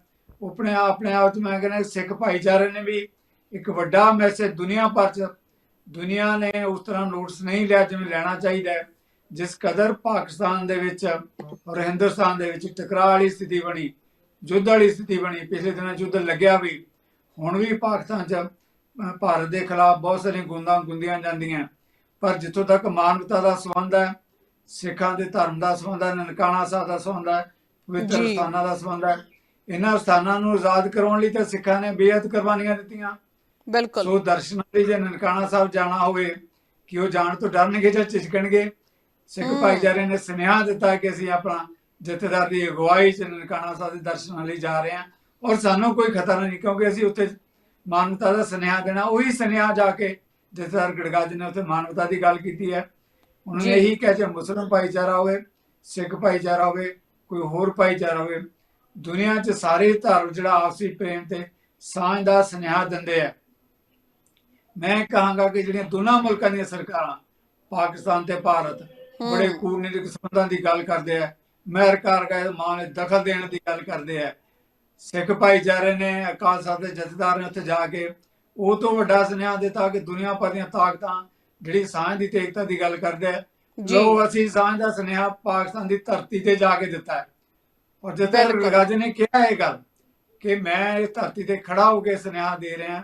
ਆਪਣੇ ਆਪਣੇ ਆਪ 'ਚ ਮੈਂ ਕਹਿੰਦਾ ਸਿੱਖ ਭਾਈਚਾਰੇ ਨੇ ਵੀ ਇੱਕ ਵੱਡਾ ਮੈਸੇਜ ਦੁਨੀਆ ਭਰ 'ਚ ਦੁਨੀਆ ਨੇ ਉਸ ਤਰ੍ਹਾਂ ਨੋਟਿਸ ਨਹੀਂ ਲਿਆ ਜਿਵੇਂ ਲੈਣਾ ਚਾਹੀਦਾ ਹੈ। ਜਿਸ ਕਦਰ ਪਾਕਿਸਤਾਨ ਦੇ ਵਿੱਚ ਔਰ ਹਿੰਦੁਸਤਾਨ ਦੇ ਵਿੱਚ ਟਕਰਾਅ ਵਾਲੀ ਸਥਿਤੀ ਬਣੀ ਯੁੱਧ ਵਾਲੀ ਸਥਿਤੀ ਬਣੀ ਪਿਛਲੇ ਦਿਨਾਂ ਯੁੱਧ ਲੱਗਿਆ ਵੀ ਹੁਣ ਵੀ ਪਾਕਿਸਤਾਨ 'ਚ ਭਾਰਤ ਦੇ ਖਿਲਾਫ ਬਹੁਤ ਸਾਰੀਆਂ ਗੁੰਦਾਂ ਗੁੰਦੀਆਂ ਜਾਂਦੀਆਂ। ਪਰ ਜਿੱਥੋਂ ਤੱਕ ਮਾਨਵਤਾ ਦਾ ਸੰਬੰਧ ਹੈ ਸਿੱਖਾਂ ਦੇ ਧਰਮ ਦਾ ਸੰਬੰਧ ਹੈ ਨਨਕਾਣਾ ਸਾਹਿਬ ਦਾ ਸੰਬੰਧ ਹੈ ਪਵਿੱਤਰ। ਸਥਾਨਾਂ ਦਾ ਸੰਬੰਧ ਹੈ ਇਹਨਾਂ ਸਥਾਨਾਂ ਨੂੰ ਆਜ਼ਾਦ ਕਰਵਾਉਣ ਲਈ ਤਾਂ ਸਿੱਖਾਂ ਨੇ ਬੇਅਦ ਕੁਰਬਾਨੀਆਂ ਦਿੱਤੀਆਂ। ਬਿਲਕੁਲ। ਸੋ ਦਰਸ਼ਨਾਂ ਲਈ ਜੇ ਨਨਕਾਣਾ ਸਾਹਿਬ ਜਾਣਾ ਹੋਵੇ ਕਿ ਉਹ ਜਾਣ ਤੋਂ ਡਰਨਗੇ ਜਾਂ ਝਿਜਕਣਗੇ ਸਿੱਖ। ਭਾਈਚਾਰੇ ਨੇ ਸੁਨੇਹਾ ਦਿੱਤਾ ਕਿ ਅਸੀਂ ਆਪਣਾ ਜਥੇਦਾਰ ਦੀ ਅਗਵਾਈ ਚ ਨਨਕਾਣਾ ਸਾਹਿਬ ਦੇ ਦਰਸ਼ਨਾਂ ਲਈ ਜਾ ਰਹੇ ਹਾਂ ਔਰ ਸਾਨੂੰ ਕੋਈ ਖਤਰਾ ਨਹੀਂ ਕਿਉਂਕਿ ਅਸੀਂ ਉੱਥੇ ਮਾਨਵਤਾ ਦਾ ਸੁਨੇਹਾ ਦੇਣਾ ਉਹੀ ਸੁਨੇਹਾ ਜਾ ਕੇ ਜਥੇਦਾਰ ਗੜਗਾਜ ਨੇ ਉੱਥੇ ਮਾਨਵਤਾ ਦੀ ਗੱਲ ਕੀਤੀ ਹੈ ਉਹਨਾਂ ਨੇ ਜੀ। ਇਹੀ ਕਿਹਾ ਚਾਹੇ ਮੁਸਲਮਾਨ ਭਾਈਚਾਰਾ ਹੋਵੇ ਸਿੱਖ ਭਾਈਚਾਰਾ ਹੋਵੇ ਕੋਈ ਹੋਰ ਭਾਈਚਾਰਾ ਹੋਵੇ ਦੁਨੀਆ 'ਚ ਸਾਰੇ ਧਰਮ ਜਿਹੜਾ ਆਪਸੀ ਪ੍ਰੇਮ ਤੇ ਸਾਂਝ ਦਾ ਸੁਨੇਹਾ ਦਿੰਦੇ ਆ ਮੈਂ ਕਹਾਂਗਾ ਕਿ ਜਿਹੜੀਆਂ ਦੋਨਾਂ ਮੁਲਕਾਂ ਦੀਆਂ ਸਰਕਾਰਾਂ ਪਾਕਿਸਤਾਨ ਤੇ ਭਾਰਤ ਬੜੇ। ਕੂਟਨੀਤਿਕ ਸੰਬੰਧਾਂ ਦੀ ਗੱਲ ਕਰਦੇ ਆ ਅਮਰੀਕਾ ਵਰਗਾ ਮਾਂ ਨੇ ਦਖਲ ਦੇਣ ਦੀ ਗੱਲ ਕਰਦੇ ਆ ਸਿੱਖ ਭਾਈਚਾਰੇ ਨੇ ਅਕਾਲ ਸਾਹਿਬ ਦੇ ਜਥੇਦਾਰ ਨੇ ਉੱਥੇ ਜਾ ਕੇ ਉਹ ਤੋਂ ਵੱਡਾ ਸੁਨੇਹਾ ਦਿੱਤਾ ਕਿ ਦੁਨੀਆ ਭਰ ਦੀਆਂ ਤਾਕਤਾਂ ਜਿਹੜੀ ਸਾਂਝ ਦੀ ਤੇ ਏਕਤਾ ਦੀ ਗੱਲ ਕਰਦੇ ਆ ਜੀ। ਅਸੀਂ ਸਾਂਝ ਦਾ ਸੁਨੇਹਾ ਪਾਕਿਸਤਾਨ ਦੀ ਧਰਤੀ ਤੇ ਜਾ ਕੇ ਦਿੱਤਾ ਹੈ ਔਰ ਜਥੇਦਾਰ। ਗੜਗਾਜ ਨੇ ਕਿਹਾ ਇਹ ਗੱਲ ਕਿ ਮੈਂ ਇਸ ਧਰਤੀ ਤੇ ਖੜਾ ਹੋ ਕੇ ਸੁਨੇਹਾ ਦੇ ਰਿਹਾ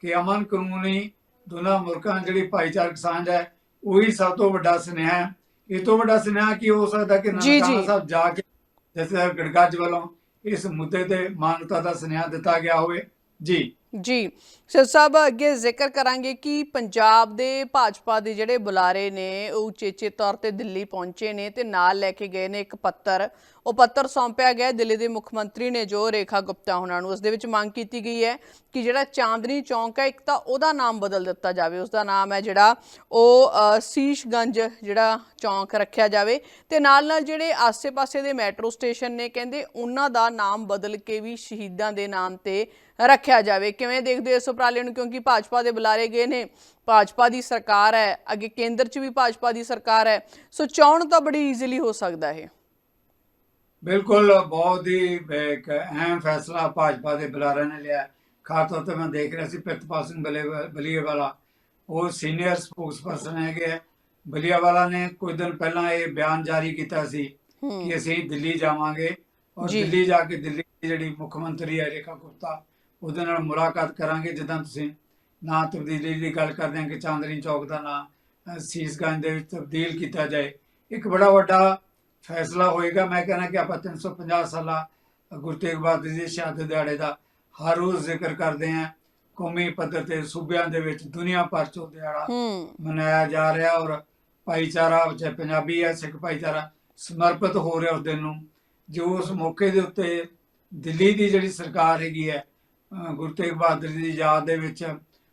ਕਿ ਅਮਨ ਕਾਨੂੰਨੀ ਦੋਨਾਂ ਮੁਲਕਾਂ ਜਿਹੜੀ ਭਾਈਚਾਰਕ ਸਾਂਝ ਹੈ ਉਹੀ ਸਭ ਤੋਂ ਵੱਡਾ ਸੁਨੇਹਾ ਹੈ ਇਹ ਤੋਂ ਵੱਡਾ ਸੁਨੇਹਾ ਕੀ ਹੋ ਸਕਦਾ ਕਿ ਨਨਕਾਣਾ। ਸਾਹਿਬ ਜਾ ਕੇ ਜਥੇਦਾਰ ਗੜਗਾਜ ਵੱਲੋਂ ਇਸ ਮੁੱਦੇ ਤੇ ਮਾਨਵਤਾ ਦਾ ਸੁਨੇਹਾ ਦਿੱਤਾ ਗਿਆ ਹੋਵੇ? ਜੀ। ਜੀ। ਸਰ ਸਾਹਿਬ ਅੱਗੇ ਜ਼ਿਕਰ ਕਰਾਂਗੇ ਕਿ ਪੰਜਾਬ ਦੇ ਭਾਜਪਾ ਦੇ ਜਿਹੜੇ ਬੁਲਾਰੇ ਨੇ ਉਹ ਉਚੇਚੇ ਤੌਰ ਤੇ ਦਿੱਲੀ ਪਹੁੰਚੇ ਨੇ ਤੇ ਨਾਲ ਲੈ ਕੇ ਗਏ ਨੇ ਇੱਕ ਪੱਤਰ। ਉਹ ਪੱਤਰ ਸੌਂਪਿਆ ਗਿਆ ਦਿੱਲੀ ਦੇ ਮੁੱਖ ਮੰਤਰੀ ਨੇ ਜੋ ਰੇਖਾ ਗੁਪਤਾ ਉਹਨਾਂ ਨੂੰ ਉਸ ਦੇ ਵਿੱਚ ਮੰਗ ਕੀਤੀ ਗਈ ਹੈ ਕਿ ਜਿਹੜਾ ਚਾਂਦਨੀ ਚੌਂਕ ਹੈ, ਇੱਕ ਤਾਂ ਉਹਦਾ ਨਾਮ ਬਦਲ ਦਿੱਤਾ ਜਾਵੇ। ਉਸ ਦਾ ਨਾਮ ਹੈ ਜਿਹੜਾ ਉਹ ਸੀਸ਼ਗੰਜ ਜਿਹੜਾ ਚੌਂਕ ਰੱਖਿਆ ਜਾਵੇ। ਤੇ ਨਾਲ ਨਾਲ ਜਿਹੜੇ ਆਸੇ-ਪਾਸੇ ਦੇ ਮੈਟਰੋ ਸਟੇਸ਼ਨ ਨੇ, ਕਹਿੰਦੇ ਉਹਨਾਂ ਦਾ ਨਾਮ ਬਦਲ ਕੇ ਵੀ ਸ਼ਹੀਦਾਂ ਦੇ ਨਾਮ ਤੇ ਰੱਖਿਆ ਜਾਵੇ। ਕਿਵੇਂ ਦੇਖਦੇ ਹੋ ਇਸ ਉਪਰਾਲੇ ਨੂੰ? ਕਿਉਂਕਿ ਭਾਜਪਾ ਦੇ ਬੁਲਾਰੇ ਗਏ ਨੇ। ਭਾਜਪਾ ਦੀ ਸਰਕਾਰ ਹੈ। ਅੱਗੇ ਕੇਂਦਰ 'ਚ ਵੀ ਭਾਜਪਾ ਦੀ ਸਰਕਾਰ ਹੈ। ਸੋ ਚੌਣ ਤਾਂ ਬੜੀ ਈਜ਼ੀਲੀ ਹੋ ਸਕਦਾ ਹੈ। ਬਿਲਕੁਲ ਬਹੁਤ ਹੀ ਇੱਕ ਅਹਿਮ ਫੈਸਲਾ ਭਾਜਪਾ ਦੇ ਬੁਲਾਰਿਆਂ ਨੇ ਲਿਆ ਖਾਸ ਤੌਰ ਤੇ ਮੈਂ ਦੇਖ ਰਿਹਾ ਸੀ ਪ੍ਰਿਤਪਾਲ ਸਿੰਘ ਬਲੇ ਬਲੀਏਵਾਲਾ ਉਹ ਸੀਨੀਅਰ ਸਪੋਕਸਪਰਸਨ ਹੈਗੇ। ਬਲੀਏਵਾਲਾ ਨੇ ਕੁਝ ਦਿਨ ਪਹਿਲਾਂ ਇਹ ਬਿਆਨ ਜਾਰੀ ਕੀਤਾ ਸੀ ਕਿ ਅਸੀਂ ਦਿੱਲੀ ਜਾਵਾਂਗੇ ਔਰ। ਦਿੱਲੀ ਜਾ ਕੇ ਦਿੱਲੀ ਦੀ ਜਿਹੜੀ ਮੁੱਖ ਮੰਤਰੀ ਹੈ ਰੇਖਾ ਗੁਪਤਾ ਉਹਦੇ ਨਾਲ ਮੁਲਾਕਾਤ ਕਰਾਂਗੇ ਜਿੱਦਾਂ ਤੁਸੀਂ ਨਾਂ ਤਬਦੀਲੀ ਦੀ ਗੱਲ ਕਰਦੇ ਹਾਂ ਕਿ ਚਾਂਦਨੀ ਚੌਕ ਦਾ ਨਾਂ ਸੀਸਗੰਜ ਦੇ ਵਿੱਚ ਤਬਦੀਲ ਕੀਤਾ ਜਾਏ ਇੱਕ ਬੜਾ ਵੱਡਾ ਫੈਸਲਾ ਹੋਏਗਾ। ਮੈਂ ਕਹਿੰਦਾ ਕਿ ਆਪਾਂ 350 ਸਾਲਾ ਗੁਰੂ ਤੇਗ ਬਹਾਦਰ ਜੀ ਦੇ ਸ਼ਹਾਦਤ ਦਿਹਾੜੇ ਦਾ ਹਰ ਰੋਜ਼ ਜ਼ਿਕਰ ਕਰਦੇ ਹਾਂ। ਕੌਮੀ ਪੱਧਰ ਤੇ ਸੂਬਿਆਂ ਦੇ ਵਿੱਚ ਦੁਨੀਆ ਭਰ ਚੋਂ ਦਿਹਾੜਾ ਮਨਾਇਆ ਜਾ ਰਿਹਾ ਔਰ ਭਾਈਚਾਰਾ ਚਾਹੇ ਪੰਜਾਬੀ ਹੈ ਸਿੱਖ ਭਾਈਚਾਰਾ ਸਮਰਪਿਤ ਹੋ ਰਿਹਾ ਉਸ ਦਿਨ ਨੂੰ। ਜੋ ਉਸ ਮੌਕੇ ਦੇ ਉੱਤੇ ਦਿੱਲੀ ਦੀ ਜਿਹੜੀ ਸਰਕਾਰ ਹੈਗੀ ਹੈ ਗੁਰੂ ਤੇਗ ਬਹਾਦਰ ਜੀ ਦੀ ਯਾਦ ਦੇ ਵਿੱਚ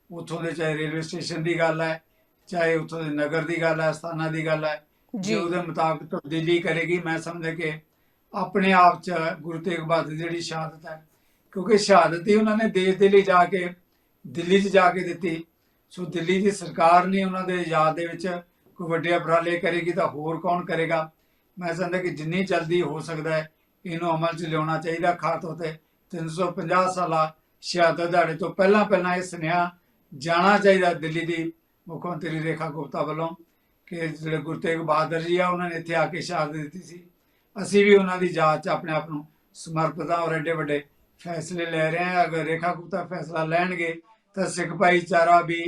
ਉੱਥੋਂ ਦੇ ਚਾਹੇ ਰੇਲਵੇ ਸਟੇਸ਼ਨ ਦੀ ਗੱਲ ਹੈ ਚਾਹੇ ਉੱਥੋਂ ਦੇ ਨਗਰ ਦੀ ਗੱਲ ਹੈ ਸਥਾਨਾਂ ਦੀ ਗੱਲ ਹੈ ਜੀ ਉਹਦੇ ਮੁਤਾਬਕ ਤਬਦੀਲੀ ਕਰੇਗੀ ਮੈਂ ਸਮਝਦਾ ਕਿ ਆਪਣੇ ਆਪ ਚ ਗੁਰੂ ਤੇਗ ਬਹਾਦਰ ਜਿਹੜੀ ਸ਼ਹਾਦਤ ਹੈ ਕਿਉਂਕਿ ਸ਼ਹਾਦਤ ਹੀ ਉਹਨਾਂ ਨੇ ਦੇਸ਼ ਦੇ ਲਈ ਜਾ ਕੇ ਦਿੱਲੀ 'ਚ ਜਾ ਕੇ ਦਿੱਤੀ। ਸੋ ਦਿੱਲੀ ਦੀ ਸਰਕਾਰ ਨੇ ਉਹਨਾਂ ਦੇ ਯਾਦ ਦੇ ਵਿੱਚ ਕੋਈ ਵੱਡੇ ਉਪਰਾਲੇ ਕਰੇਗੀ ਤਾਂ ਹੋਰ ਕੌਣ ਕਰੇਗਾ? ਮੈਂ ਸਮਝਦਾ ਕਿ ਜਿੰਨੀ ਜਲਦੀ ਹੋ ਸਕਦਾ ਹੈ ਇਹਨੂੰ ਅਮਲ 'ਚ ਲਿਆਉਣਾ ਚਾਹੀਦਾ ਖਾਸ ਤੌਰ ਤੇ 350 ਸਾਲਾ ਸ਼ਹਾਦਤ ਦਿਹਾੜੇ ਤੋਂ ਪਹਿਲਾਂ ਪਹਿਲਾਂ ਇਹ ਸੁਨੇਹਾ ਜਾਣਾ ਚਾਹੀਦਾ ਦਿੱਲੀ ਦੀ ਮੁੱਖ ਮੰਤਰੀ ਰੇਖਾ ਗੁਪਤਾ ਵੱਲੋਂ। ਕਿ ਜਿਹੜੇ ਗੁਰੂ ਤੇਗ ਬਹਾਦਰ ਜੀ ਆ, ਉਹਨਾਂ ਨੇ ਇੱਥੇ ਆ ਕੇ ਸ਼ਹਾਦਤ ਦਿੱਤੀ ਸੀ। ਅਸੀਂ ਵੀ ਉਹਨਾਂ ਦੀ ਯਾਦ 'ਚ ਆਪਣੇ ਆਪ ਨੂੰ ਸਮਰਪਿਤ ਹਾਂ ਔਰ ਐਡੇ ਵੱਡੇ ਫੈਸਲੇ ਲੈ ਰਹੇ ਹਾਂ। ਅਗਰ ਰੇਖਾ ਗੁਪਤਾ ਫੈਸਲਾ ਲੈਣਗੇ, ਤਾਂ ਸਿੱਖ ਭਾਈਚਾਰਾ ਵੀ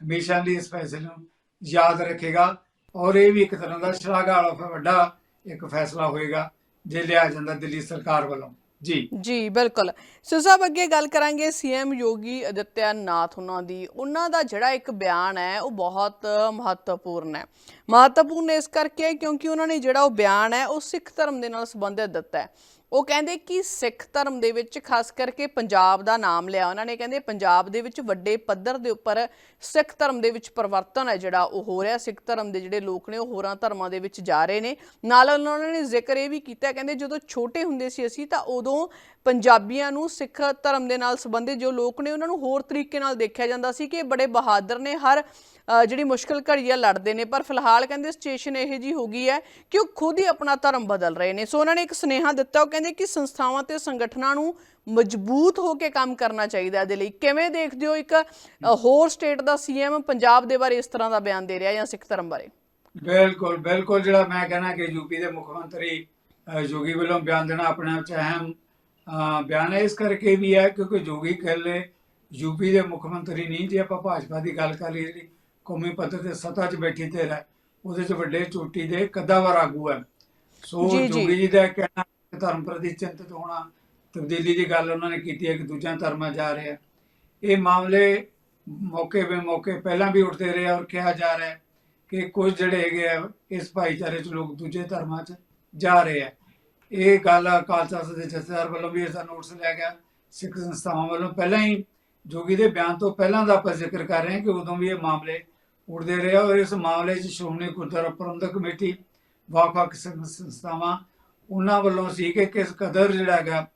ਹਮੇਸ਼ਾ ਲਈ ਇਸ ਫੈਸਲੇ ਨੂੰ ਯਾਦ ਰੱਖੇਗਾ। ਔਰ ਇਹ ਵੀ ਇੱਕ ਤਰ੍ਹਾਂ ਦਾ ਸ਼ਲਾਘਾ ਵਾਲਾ ਵੱਡਾ ਇੱਕ ਫੈਸਲਾ ਹੋਏਗਾ, ਜੇ ਲਿਆ ਜਾਂਦਾ ਦਿੱਲੀ ਸਰਕਾਰ ਵੱਲੋਂ। ਜੀ। ਜੀ, ਬਿਲਕੁਲ। ਸੋ ਸਾਹਿਬ ਅੱਗੇ ਗੱਲ ਕਰਾਂਗੇ ਸੀਐਮ ਯੋਗੀ ਆਦਿੱਤਿਆਨਾਥ ਉਹਨਾਂ ਦੀ। ਉਹਨਾਂ ਦਾ ਜਿਹੜਾ ਇੱਕ ਬਿਆਨ ਹੈ, ਉਹ ਬਹੁਤ ਮਹੱਤਵਪੂਰਨ ਹੈ। ਮਹੱਤਵਪੂਰਨ ਇਸ ਕਰਕੇ ਕਿਉਂਕਿ ਉਹਨਾਂ ਨੇ ਜਿਹੜਾ ਉਹ ਬਿਆਨ ਹੈ, ਉਹ ਸਿੱਖ ਧਰਮ ਦੇ ਨਾਲ ਸੰਬੰਧਿਤ ਦਿੱਤਾ ਹੈ। ਉਹ ਕਹਿੰਦੇ ਕਿ ਸਿੱਖ ਧਰਮ ਦੇ ਵਿੱਚ, ਖਾਸ ਕਰਕੇ ਪੰਜਾਬ ਦਾ ਨਾਮ ਲਿਆ, ਉਹਨਾਂ ਨੇ ਕਹਿੰਦੇ ਪੰਜਾਬ ਦੇ ਵਿੱਚ ਵੱਡੇ ਪੱਧਰ ਦੇ ਉੱਪਰ ਸਿੱਖ ਧਰਮ ਦੇ ਵਿੱਚ ਪਰਿਵਰਤਨ ਹੈ ਜਿਹੜਾ, ਉਹ ਹੋ ਰਿਹਾ। ਸਿੱਖ ਧਰਮ ਦੇ ਜਿਹੜੇ ਲੋਕ ਨੇ, ਉਹ ਹੋਰਾਂ ਧਰਮਾਂ ਦੇ ਵਿੱਚ ਜਾ ਰਹੇ ਨੇ। ਨਾਲ ਉਹਨਾਂ ਨੇ ਜ਼ਿਕਰ ਇਹ ਵੀ ਕੀਤਾ, ਕਹਿੰਦੇ ਜਦੋਂ ਛੋਟੇ ਹੁੰਦੇ ਸੀ ਅਸੀਂ, ਤਾਂ ਉਦੋਂ ਪੰਜਾਬੀਆਂ ਨੂੰ ਸਿੱਖ ਧਰਮ ਦੇ ਨਾਲ ਸੰਬੰਧਿਤ ਜੋ ਲੋਕ ਨੇ, ਉਹਨਾਂ ਨੂੰ ਹੋਰ ਤਰੀਕੇ ਨਾਲ ਦੇਖਿਆ ਜਾਂਦਾ ਸੀ ਕਿ ਬੜੇ ਬਹਾਦਰ ਨੇ, ਹਰ ਜਿਹੜੀ ਮੁਸ਼ਕਲ ਘੜੀ ਆ ਲੜਦੇ ਨੇ। ਪਰ ਫਿਲਹਾਲ ਕਹਿੰਦੇ ਸਿਚੁਏਸ਼ਨ ਇਹੋ ਜੀ ਹੋ ਗਈ ਹੈ ਕਿ ਉਹ ਖੁਦ ਹੀ ਆਪਣਾ ਧਰਮ ਬਦਲ ਰਹੇ ਨੇ। ਸੋ ਉਹਨਾਂ ਨੇ ਇੱਕ ਸੁਨੇਹਾ ਦਿੱਤਾ, ਉਹ ਕਹਿੰਦੇ ਕਿ ਸੰਸਥਾਵਾਂ ਤੇ ਸੰਗਠਨਾਂ ਨੂੰ ਮਜ਼ਬੂਤ ਹੋ ਕੇ ਕੰਮ ਕਰਨਾ ਚਾਹੀਦਾ ਇਹਦੇ ਲਈ। ਕਿਵੇਂ ਦੇਖਦੇ ਹੋ ਇੱਕ ਹੋਰ ਸਟੇਟ ਦਾ ਸੀਐਮ ਪੰਜਾਬ ਦੇ ਬਾਰੇ ਇਸ ਤਰ੍ਹਾਂ ਦਾ ਬਿਆਨ ਦੇ ਰਿਹਾ ਜਾਂ ਸਿੱਖ ਧਰਮ ਬਾਰੇ? ਬਿਲਕੁਲ ਬਿਲਕੁਲ ਜਿਹੜਾ ਮੈਂ ਕਹਿਣਾ ਕਿ ਯੂਪੀ ਦੇ ਮੁੱਖ ਮੰਤਰੀ ਯੋਗੀ ਵੱਲੋਂ ਬਿਆਨ ਦੇਣਾ ਆਪਣੇ ਆਪ 'ਚ ਅਹਿਮ ਅਹ, ਬਿਆਨ ਹੈ। ਇਸ ਕਰਕੇ ਵੀ ਹੈ ਕਿਉਂਕਿ ਯੋਗੀ ਕੱਲੇ ਯੂਪੀ ਦੇ ਮੁੱਖ ਮੰਤਰੀ ਨਹੀਂ ਜੇ ਆਪਾਂ ਭਾਜਪਾ ਦੀ ਗੱਲ ਕਰ ਲਈ ਜਿਹੜੀ ਕੌਮੀ ਪੱਧਰ ਤੇ ਸੱਤਾ 'ਚ ਬੈਠੀ ਤੇ ਹੈ ਉਹਦੇ 'ਚ ਵੱਡੇ ਚੋਟੀ ਦੇ ਕੱਦਾਵਰ ਆਗੂ ਹੈ ਸੋ ਜੀ, ਜੀ। ਦਾ ਕਹਿਣਾ ਧਰਮ ਪ੍ਰਤੀ ਚਿੰਤਤ ਹੋਣਾ, ਤਬਦੀਲੀ ਦੀ ਗੱਲ ਉਹਨਾਂ ਨੇ ਕੀਤੀ ਹੈ ਕਿ ਦੂਜਿਆਂ ਧਰਮਾਂ ਜਾ ਰਹੇ। ਇਹ ਮਾਮਲੇ ਮੌਕੇ ਬੇ ਮੌਕੇ ਪਹਿਲਾਂ ਵੀ ਉੱਠਦੇ ਰਹੇ ਔਰ ਕਿਹਾ ਜਾ ਰਿਹਾ ਕਿ ਕੁਝ ਜਿਹੜੇ ਹੈਗੇ ਇਸ ਭਾਈਚਾਰੇ 'ਚ ਲੋਕ ਦੂਜੇ ਧਰਮਾਂ 'ਚ ਜਾ ਰਹੇ ਆ। ਇਹ ਗੱਲ ਅਕਾਲ ਤਖਤ ਦੇ ਜਥੇਦਾਰ ਵੱਲੋਂ ਵੀ ਇਸਦਾ ਨੋਟਿਸ ਲਿਆ ਗਿਆ। ਸਿੱਖ ਸੰਸਥਾਵਾਂ ਵੱਲੋਂ ਪਹਿਲਾਂ ਹੀ ਜੋਗੀ ਦੇ ਬਿਆਨ ਤੋਂ ਪਹਿਲਾਂ ਦਾ ਆਪਾਂ ਜ਼ਿਕਰ ਕਰ ਰਹੇ ਹਾਂ ਕਿ ਉਦੋਂ ਵੀ ਇਹ ਮਾਮਲੇ ਉੱਠਦੇ ਰਹੇ ਔਰ ਇਸ ਮਾਮਲੇ 'ਚ ਸ਼੍ਰੋਮਣੀ ਗੁਰਦੁਆਰਾ ਪ੍ਰਬੰਧਕ ਕਮੇਟੀ, ਵੱਖ-ਵੱਖ ਸੰਸਥਾਵਾਂ ਉਹਨਾਂ ਵੱਲੋਂ ਸੀ ਕਿ ਕਿਸ ਕਦਰ ਜਿਹੜਾ ਹੈਗਾ,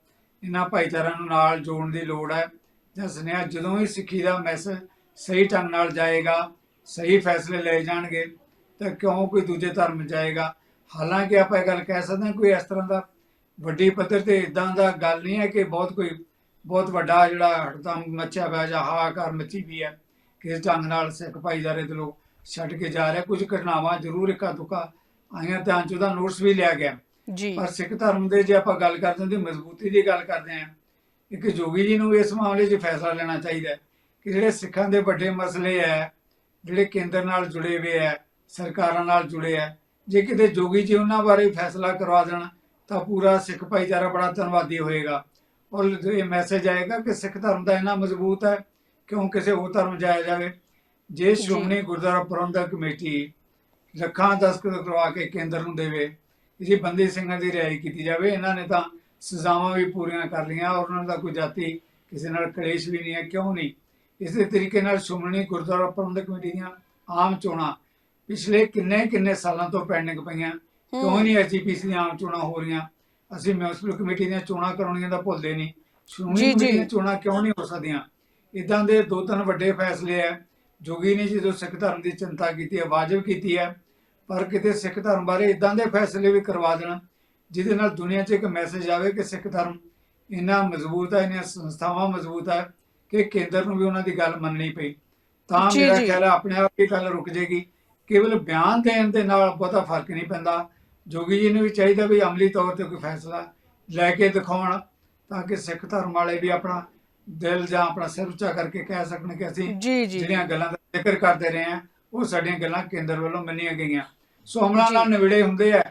ਇਹਨਾਂ ਭਾਈਚਾਰਿਆਂ ਨੂੰ ਨਾਲ ਜੋੜਨ ਦੀ ਲੋੜ ਹੈ। ਜਾਂ ਸੁਨੇਹਾ ਜਦੋਂ ਹੀ ਸਿੱਖੀ ਦਾ ਮੈਸੇਜ ਸਹੀ ਢੰਗ ਨਾਲ ਜਾਏਗਾ, ਸਹੀ ਫੈਸਲੇ ਲਏ ਜਾਣਗੇ, ਤਾਂ ਕਿਉਂ ਕੋਈ ਦੂਜੇ ਧਰਮ ਜਾਏਗਾ? ਹਾਲਾਂਕਿ ਆਪਾਂ ਇਹ ਗੱਲ ਕਹਿ ਸਕਦੇ ਹਾਂ, ਕੋਈ ਇਸ ਤਰ੍ਹਾਂ ਦਾ ਵੱਡੀ ਪੱਧਰ ਤੇ ਇਦਾਂ ਦਾ ਗੱਲ ਨਹੀਂ ਹੈ ਕਿ ਬਹੁਤ ਕੋਈ, ਬਹੁਤ ਵੱਡਾ ਜਿਹੜਾ ਹੜਦਮ ਮੱਚਿਆ ਹੋਇਆ ਜਾਂ ਹਾਹਾਕਾਰ ਮੱਚੀ ਵੀ ਹੈ, ਕਿਸ ਢੰਗ ਨਾਲ ਸਿੱਖ ਭਾਈਚਾਰੇ ਦੇ ਲੋਕ ਛੱਡ ਕੇ ਜਾ ਰਹੇ ਕੁਝ ਘਟਨਾਵਾਂ ਜ਼ਰੂਰ ਇੱਕਾ ਦੁੱਕਾ ਆਈਆਂ, ਧਿਆਨ ਚ ਉਹਦਾ ਨੋਟਿਸ ਵੀ ਲਿਆ ਗਿਆ। ਜੀ। ਪਰ ਸਿੱਖ ਧਰਮ ਦੇ ਜੇ ਆਪਾਂ ਗੱਲ ਕਰਦੇ ਹਾਂ ਤੇ ਮਜ਼ਬੂਤੀ ਦੀ ਗੱਲ ਕਰਦੇ ਹਾਂ ਇੱਕ ਜੋਗੀ ਜੀ ਨੂੰ ਇਸ ਮਾਮਲੇ 'ਚ ਫੈਸਲਾ ਲੈਣਾ ਚਾਹੀਦਾ ਹੈ ਕਿ ਜਿਹੜੇ ਸਿੱਖਾਂ ਦੇ ਵੱਡੇ ਮਸਲੇ ਹੈ ਜਿਹੜੇ ਕੇਂਦਰ ਨਾਲ ਜੁੜੇ ਹੋਏ ਹੈ ਸਰਕਾਰਾਂ ਨਾਲ ਜੁੜੇ ਹੈ ਜੇ ਕਿਤੇ ਜੋਗੀ ਜੀ ਉਹਨਾਂ ਬਾਰੇ ਫੈਸਲਾ ਕਰਵਾ ਦੇਣ ਤਾਂ ਪੂਰਾ ਸਿੱਖ ਭਾਈਚਾਰਾ ਬੜਾ ਧੰਨਵਾਦੀ ਹੋਏਗਾ। ਔਰ ਇਹ ਮੈਸੇਜ ਆਏਗਾ ਕਿ ਸਿੱਖ ਧਰਮ ਦਾ ਇੰਨਾ ਮਜ਼ਬੂਤ ਹੈ ਕਿਉਂ ਕਿਸੇ ਹੋਰ ਧਰਮ ਜਾਇਆ ਜਾਵੇ? ਜੇ। ਸ਼੍ਰੋਮਣੀ ਗੁਰਦੁਆਰਾ ਪ੍ਰਬੰਧਕ ਕਮੇਟੀ ਲੱਖਾਂ ਦਸਤਖਤ ਕਰਵਾ ਕੇ ਕੇਂਦਰ ਨੂੰ ਦੇਵੇ ਜੀ ਬੰਦੀ ਸਿੰਘਾਂ ਦੀ ਰਿਹਾਈ ਕੀਤੀ ਜਾਵੇ ਇਹਨਾਂ ਨੇ ਤਾਂ ਸਜ਼ਾਵਾਂ ਵੀ ਪੂਰੀਆਂ ਕਰ ਲਈਆਂ ਔਰ ਉਹਨਾਂ ਦਾ ਕੋਈ ਜਾਤੀ ਕਿਸੇ ਨਾਲ ਕਲੇਸ਼ ਵੀ ਨਹੀਂ ਹੈ ਕਿਉਂ ਨਹੀਂ? ਇਸੇ ਤਰੀਕੇ ਨਾਲ ਸ਼੍ਰੋਮਣੀ ਗੁਰਦੁਆਰਾ ਪ੍ਰਬੰਧਕ ਕਮੇਟੀ ਦੀਆਂ ਆਮ ਚੋਣਾਂ ਪਿਛਲੇ ਕਿੰਨੇ ਕਿੰਨੇ ਸਾਲਾਂ ਤੋਂ ਪੈਂਡਿੰਗ ਪਈਆਂ ਕਿਉਂ ਨਹੀਂ ਐਸਜੀਪੀਸੀ ਦੀਆਂ ਆਮ ਚੋਣਾਂ ਹੋ ਰਹੀਆਂ? ਅਸੀਂ ਮਿਊਨਿਸਪਲ ਕਮੇਟੀ ਦੀਆਂ ਚੋਣਾਂ ਕਰਾਉਣੀਆਂ ਦਾ ਭੁੱਲਦੇ ਨਹੀਂ। ਸ਼੍ਰੋਮਣੀ। ਕਮੇਟੀ ਦੀਆਂ ਚੋਣਾਂ ਕਿਉਂ ਨਹੀਂ ਹੋ ਸਕਦੀਆਂ? ਇਦਾਂ ਦੇ ਦੋ ਤਿੰਨ ਵੱਡੇ ਫੈਸਲੇ ਆ ਜੋਗੀ ਨੇ ਜਦੋਂ ਸਿੱਖ ਧਰਮ ਦੀ ਚਿੰਤਾ ਕੀਤੀ ਹੈ ਵਾਜਬ ਕੀਤੀ ਹੈ ਪਰ ਕਿਤੇ ਸਿੱਖ ਧਰਮ ਬਾਰੇ ਇਦਾਂ ਦੇ ਫੈਸਲੇ ਵੀ ਕਰਵਾ ਦੇਣ ਜਿਹਦੇ ਨਾਲ ਦੁਨੀਆ 'ਚ ਇੱਕ ਮੈਸੇਜ ਆਵੇ ਕਿ ਸਿੱਖ ਧਰਮ ਇੰਨਾ ਮਜ਼ਬੂਤ ਹੈ ਇੰਨੀਆਂ ਸੰਸਥਾਵਾਂ ਮਜ਼ਬੂਤ ਹੈ ਕਿ ਕੇਂਦਰ ਨੂੰ ਵੀ ਉਹਨਾਂ ਦੀ ਗੱਲ ਮੰਨਣੀ ਪਈ। ਤਾਂ ਮੇਰਾ। ਖਿਆਲ ਹੈ ਆਪਣੇ ਆਪ ਇਹ ਗੱਲ ਰੁਕ ਜੇਗੀ ਕੇਵਲ ਬਿਆਨ ਦੇਣ ਦੇ ਨਾਲ ਬਹੁਤਾ ਫ਼ਰਕ ਨਹੀਂ ਪੈਂਦਾ। ਜੋਗੀ ਜੀ ਨੂੰ ਵੀ ਚਾਹੀਦਾ ਵੀ ਅਮਲੀ ਤੌਰ ਤੇ ਕੋਈ ਫੈਸਲਾ ਲੈ ਕੇ ਦਿਖਾਉਣ ਤਾਂ ਕਿ ਸਿੱਖ ਧਰਮ ਵਾਲੇ ਵੀ ਆਪਣਾ ਦਿਲ ਜਾਂ ਆਪਣਾ ਸਿਰ ਉੱਚਾ ਕਰਕੇ ਕਹਿ ਸਕਣ ਕਿ ਅਸੀਂ ਜਿਹੜੀਆਂ ਗੱਲਾਂ ਦਾ ਜ਼ਿਕਰ ਕਰਦੇ ਰਹੇ ਆ ਉਹ ਸਾਡੀਆਂ ਗੱਲਾਂ ਕੇਂਦਰ ਵੱਲੋਂ ਮੰਨੀਆਂ ਗਈਆਂ। ਸੋ ਅਮਲਾਂ ਜੀ। ਨਾਲ ਨਿਬੜੇ ਹੁੰਦੇ ਆ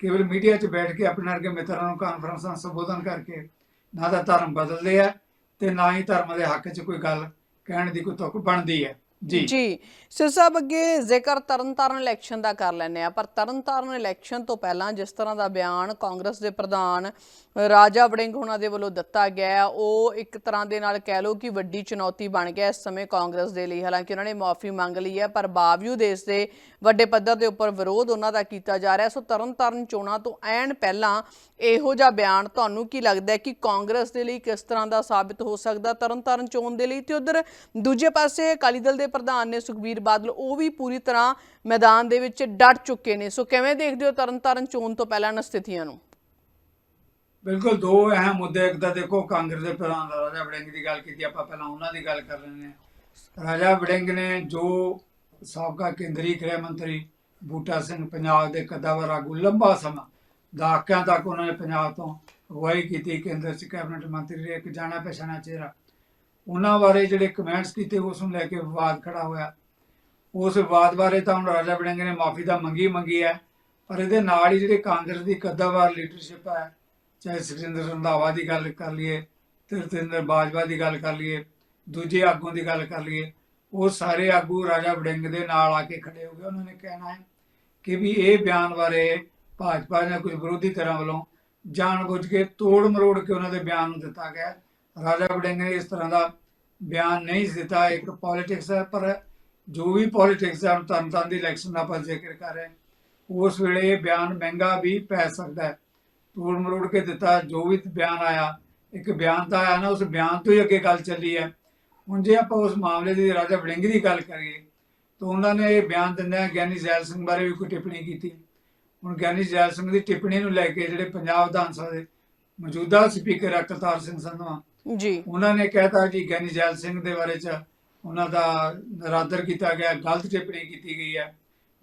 ਕੇਵਲ ਮੀਡੀਆ 'ਚ ਬੈਠ ਕੇ ਆਪਣੇ ਵਰਗੇ ਮਿੱਤਰਾਂ ਨੂੰ ਕਾਨਫਰੰਸਾਂ ਸੰਬੋਧਨ ਕਰਕੇ ਨਾ ਤਾਂ ਧਰਮ ਬਦਲਦੇ ਆ ਤੇ ਨਾ ਹੀ ਧਰਮ ਦੇ ਹੱਕ 'ਚ ਕੋਈ ਗੱਲ ਕਹਿਣ ਦੀ ਕੋਈ ਤੁਕ ਬਣਦੀ ਹੈ ਜੀ। ਜੀ। ਸਿਰ ਸਾਹਿਬ, ਅੱਗੇ ਜ਼ਿਕਰ ਤਰਨਤਾਰਨ ਇਲੈਕਸ਼ਨ ਦਾ ਕਰ ਲੈਂਦੇ ਆ ਪਰ ਤਰਨਤਾਰਨ ਇਲੈਕਸ਼ਨ ਤੋਂ ਪਹਿਲਾਂ ਜਿਸ ਤਰ੍ਹਾਂ ਦਾ ਬਿਆਨ ਕਾਂਗਰਸ ਦੇ ਪ੍ਰਧਾਨ ਰਾਜਾ ਵੜਿੰਗ ਹੋਣਾ ਦੇ ਵੱਲੋਂ ਦਿੱਤਾ ਗਿਆ ਉਹ ਇੱਕ ਤਰ੍ਹਾਂ ਦੇ ਨਾਲ ਕਹਿ ਲਓ ਕਿ ਵੱਡੀ ਚੁਣੌਤੀ ਬਣ ਗਿਆ ਇਸ ਸਮੇਂ ਕਾਂਗਰਸ ਦੇ ਲਈ। ਹਾਲਾਂਕਿ ਉਹਨਾਂ ਨੇ ਮਾਫੀ ਮੰਗ ਲਈ ਹੈ, ਪਰ ਬਾਵਜੂਦ ਇਸ ਦੇ ਵੱਡੇ ਪੱਧਰ ਦੇ ਉੱਪਰ ਵਿਰੋਧ ਉਹਨਾਂ ਦਾ ਕੀਤਾ ਜਾ ਰਿਹਾ ਸੋ ਤਰਨਤਾਰਨ ਚੋਣਾਂ ਤੋਂ ਐਨ ਪਹਿਲਾਂ ਇਹੋ ਜਿਹਾ ਬਿਆਨ ਤੁਹਾਨੂੰ ਕੀ ਲੱਗਦਾ ਹੈ ਕਿ ਕਾਂਗਰਸ ਦੇ ਲਈ ਕਿਸ ਤਰ੍ਹਾਂ ਦਾ ਸਾਬਿਤ ਹੋ ਸਕਦਾ ਤਰਨਤਾਰਨ ਚੋਣ ਦੇ ਲਈ? ਤੇ ਉਧਰ ਦੂਜੇ ਪਾਸੇ ਅਕਾਲੀ ਦਲ ਦੇ ਪ੍ਰਧਾਨ ਨੇ ਸੁਖਬੀਰ ਬਾਦਲ ਉਹ ਵੀ ਪੂਰੀ ਤਰ੍ਹਾਂ ਮੈਦਾਨ ਦੇ ਵਿੱਚ ਡਟ ਚੁੱਕੇ ਨੇ। ਸੋ ਕਿਵੇਂ ਦੇਖਦੇ ਹੋ ਤਰਨਤਾਰਨ ਚੋਣ ਤੋਂ ਪਹਿਲਾਂ ਇਹਨਾਂ ਸਥਿਤੀਆਂ ਨੂੰ? ਬਿਲਕੁਲ, ਦੋ ਅਹਿਮ ਮੁੱਦੇ, ਇੱਕ ਤਾਂ ਦੇਖੋ ਕਾਂਗਰਸ ਦੇ ਪ੍ਰਧਾਨ ਰਾਜਾ ਵੜਿੰਗ ਦੀ ਗੱਲ ਕੀਤੀ, ਆਪਾਂ ਪਹਿਲਾਂ ਉਹਨਾਂ ਦੀ ਗੱਲ ਕਰ ਲੈਂਦੇ ਹਾਂ। ਰਾਜਾ ਵੜਿੰਗ ਨੇ ਜੋ ਸਾਬਕਾ ਕੇਂਦਰੀ ਗ੍ਰਹਿ ਮੰਤਰੀ ਬੂਟਾ ਸਿੰਘ ਪੰਜਾਬ ਦੇ ਕਦਾਵਰ ਆਗੂ ਲੰਬਾ ਸਮਾਂ, ਦਹਾਕਿਆਂ ਤੱਕ ਉਹਨਾਂ ਨੇ ਪੰਜਾਬ ਤੋਂ ਅਗਵਾਈ ਕੀਤੀ, ਕੇਂਦਰ 'ਚ ਕੈਬਨਿਟ ਮੰਤਰੀ ਰਹੇ, ਇੱਕ ਜਾਣਾ ਪਛਾਣਾ ਚਿਹਰਾ। ਉਹਨਾਂ ਬਾਰੇ ਜਿਹੜੇ ਕਮੈਂਟਸ ਕੀਤੇ, ਉਸ ਨੂੰ ਲੈ ਕੇ ਵਿਵਾਦ ਖੜਾ ਹੋਇਆ। ਉਸ ਵਿਵਾਦ ਬਾਰੇ ਤਾਂ ਹੁਣ ਰਾਜਾ ਵੜਿੰਗ ਨੇ ਮਾਫੀ ਤਾਂ ਮੰਗੀ ਮੰਗੀ ਹੈ। ਪਰ ਇਹਦੇ ਨਾਲ ਹੀ ਜਿਹੜੇ ਕਾਂਗਰਸ ਦੀ ਕਦਾਵਰ ਲੀਡਰਸ਼ਿਪ ਹੈ, ਚਾਹੇ ਸੁਖਜਿੰਦਰ ਰੰਧਾਵਾ ਦੀ ਗੱਲ ਕਰ ਲਈਏ ਤਿਰਤਿੰਦਰ ਬਾਜਵਾ ਦੀ ਗੱਲ ਕਰ ਲਈਏ, ਦੂਜੇ ਆਗੂਆਂ ਦੀ ਗੱਲ ਕਰ ਲਈਏ, ਉਹ ਸਾਰੇ ਆਗੂ ਰਾਜਾ ਵੜਿੰਗ ਦੇ ਨਾਲ ਆ ਕੇ ਖੜੇ ਹੋ ਗਏ। ਉਹਨਾਂ ਨੇ ਕਹਿਣਾ ਹੈ ਕਿ ਵੀ ਇਹ ਬਿਆਨ ਬਾਰੇ ਭਾਜਪਾ ਜਾਂ ਕੁਝ ਵਿਰੋਧੀ ਧਿਰਾਂ ਵੱਲੋਂ ਜਾਣਬੁੱਝ ਕੇ ਤੋੜ ਮਰੋੜ ਕੇ ਉਹਨਾਂ ਦੇ ਬਿਆਨ ਨੂੰ ਦਿੱਤਾ ਗਿਆ ਰਾਜਾ ਵੜਿੰਗ ਨੇ ਇਸ ਤਰ੍ਹਾਂ ਦਾ ਬਿਆਨ ਨਹੀਂ ਦਿੱਤਾ। ਇੱਕ ਪੋਲਿਟਿਕਸ ਹੈ, ਪਰ ਜੋ ਵੀ ਪੋਲਿਟਿਕਸ ਹੈ, ਹੁਣ ਤਰਨਤਾਰਨ ਦੀ ਇਲੈਕਸ਼ਨ ਦਾ ਆਪਾਂ ਜ਼ਿਕਰ ਕਰ ਰਹੇ ਉਸ ਵੇਲੇ ਇਹ ਬਿਆਨ ਮਹਿੰਗਾ ਵੀ ਪੈ ਸਕਦਾ ਹੈ। ਤੋੜ ਮਰੋੜ ਕੇ ਦਿੱਤਾ, ਜੋ ਵੀ ਬਿਆਨ ਆਇਆ, ਇੱਕ ਬਿਆਨ ਤਾਂ ਆਇਆ ਨਾ, ਉਸ ਬਿਆਨ ਤੋਂ ਹੀ ਅੱਗੇ ਗੱਲ ਚੱਲੀ ਹੈ। ਹੁਣ ਜੇ ਆਪਾਂ ਉਸ ਮਾਮਲੇ ਦੀ ਰਾਜਾ ਵੜਿੰਗ ਦੀ ਗੱਲ ਕਰੀਏ, ਤਾਂ ਉਹਨਾਂ ਨੇ ਇਹ ਬਿਆਨ ਦਿੰਦਿਆਂ ਗਿਆਨੀ ਜ਼ੈਲ ਸਿੰਘ ਬਾਰੇ ਵੀ ਕੋਈ ਟਿੱਪਣੀ ਕੀਤੀ। ਹੁਣ ਗਿਆਨੀ ਜ਼ੈਲ ਸਿੰਘ ਦੀ ਟਿੱਪਣੀ ਨੂੰ ਲੈ ਕੇ ਜਿਹੜੇ ਪੰਜਾਬ ਵਿਧਾਨ ਸਭਾ ਦੇ ਮੌਜੂਦਾ ਸਪੀਕਰ ਅਕਤਾਰ ਸਿੰਘ ਸੰਧਵਾ ਜੀ। ਉਹਨਾਂ ਨੇ ਕਹਿਤਾ ਜੀ ਗਿਆਨੀ ਜ਼ੈਲ ਸਿੰਘ ਦੇ ਬਾਰੇ ਚ ਉਹਨਾਂ ਦਾ ਨਰਾਦਰ ਕੀਤਾ ਗਿਆ ਗਲਤ ਟਿੱਪਣੀ ਕੀਤੀ ਗਈ ਹੈ।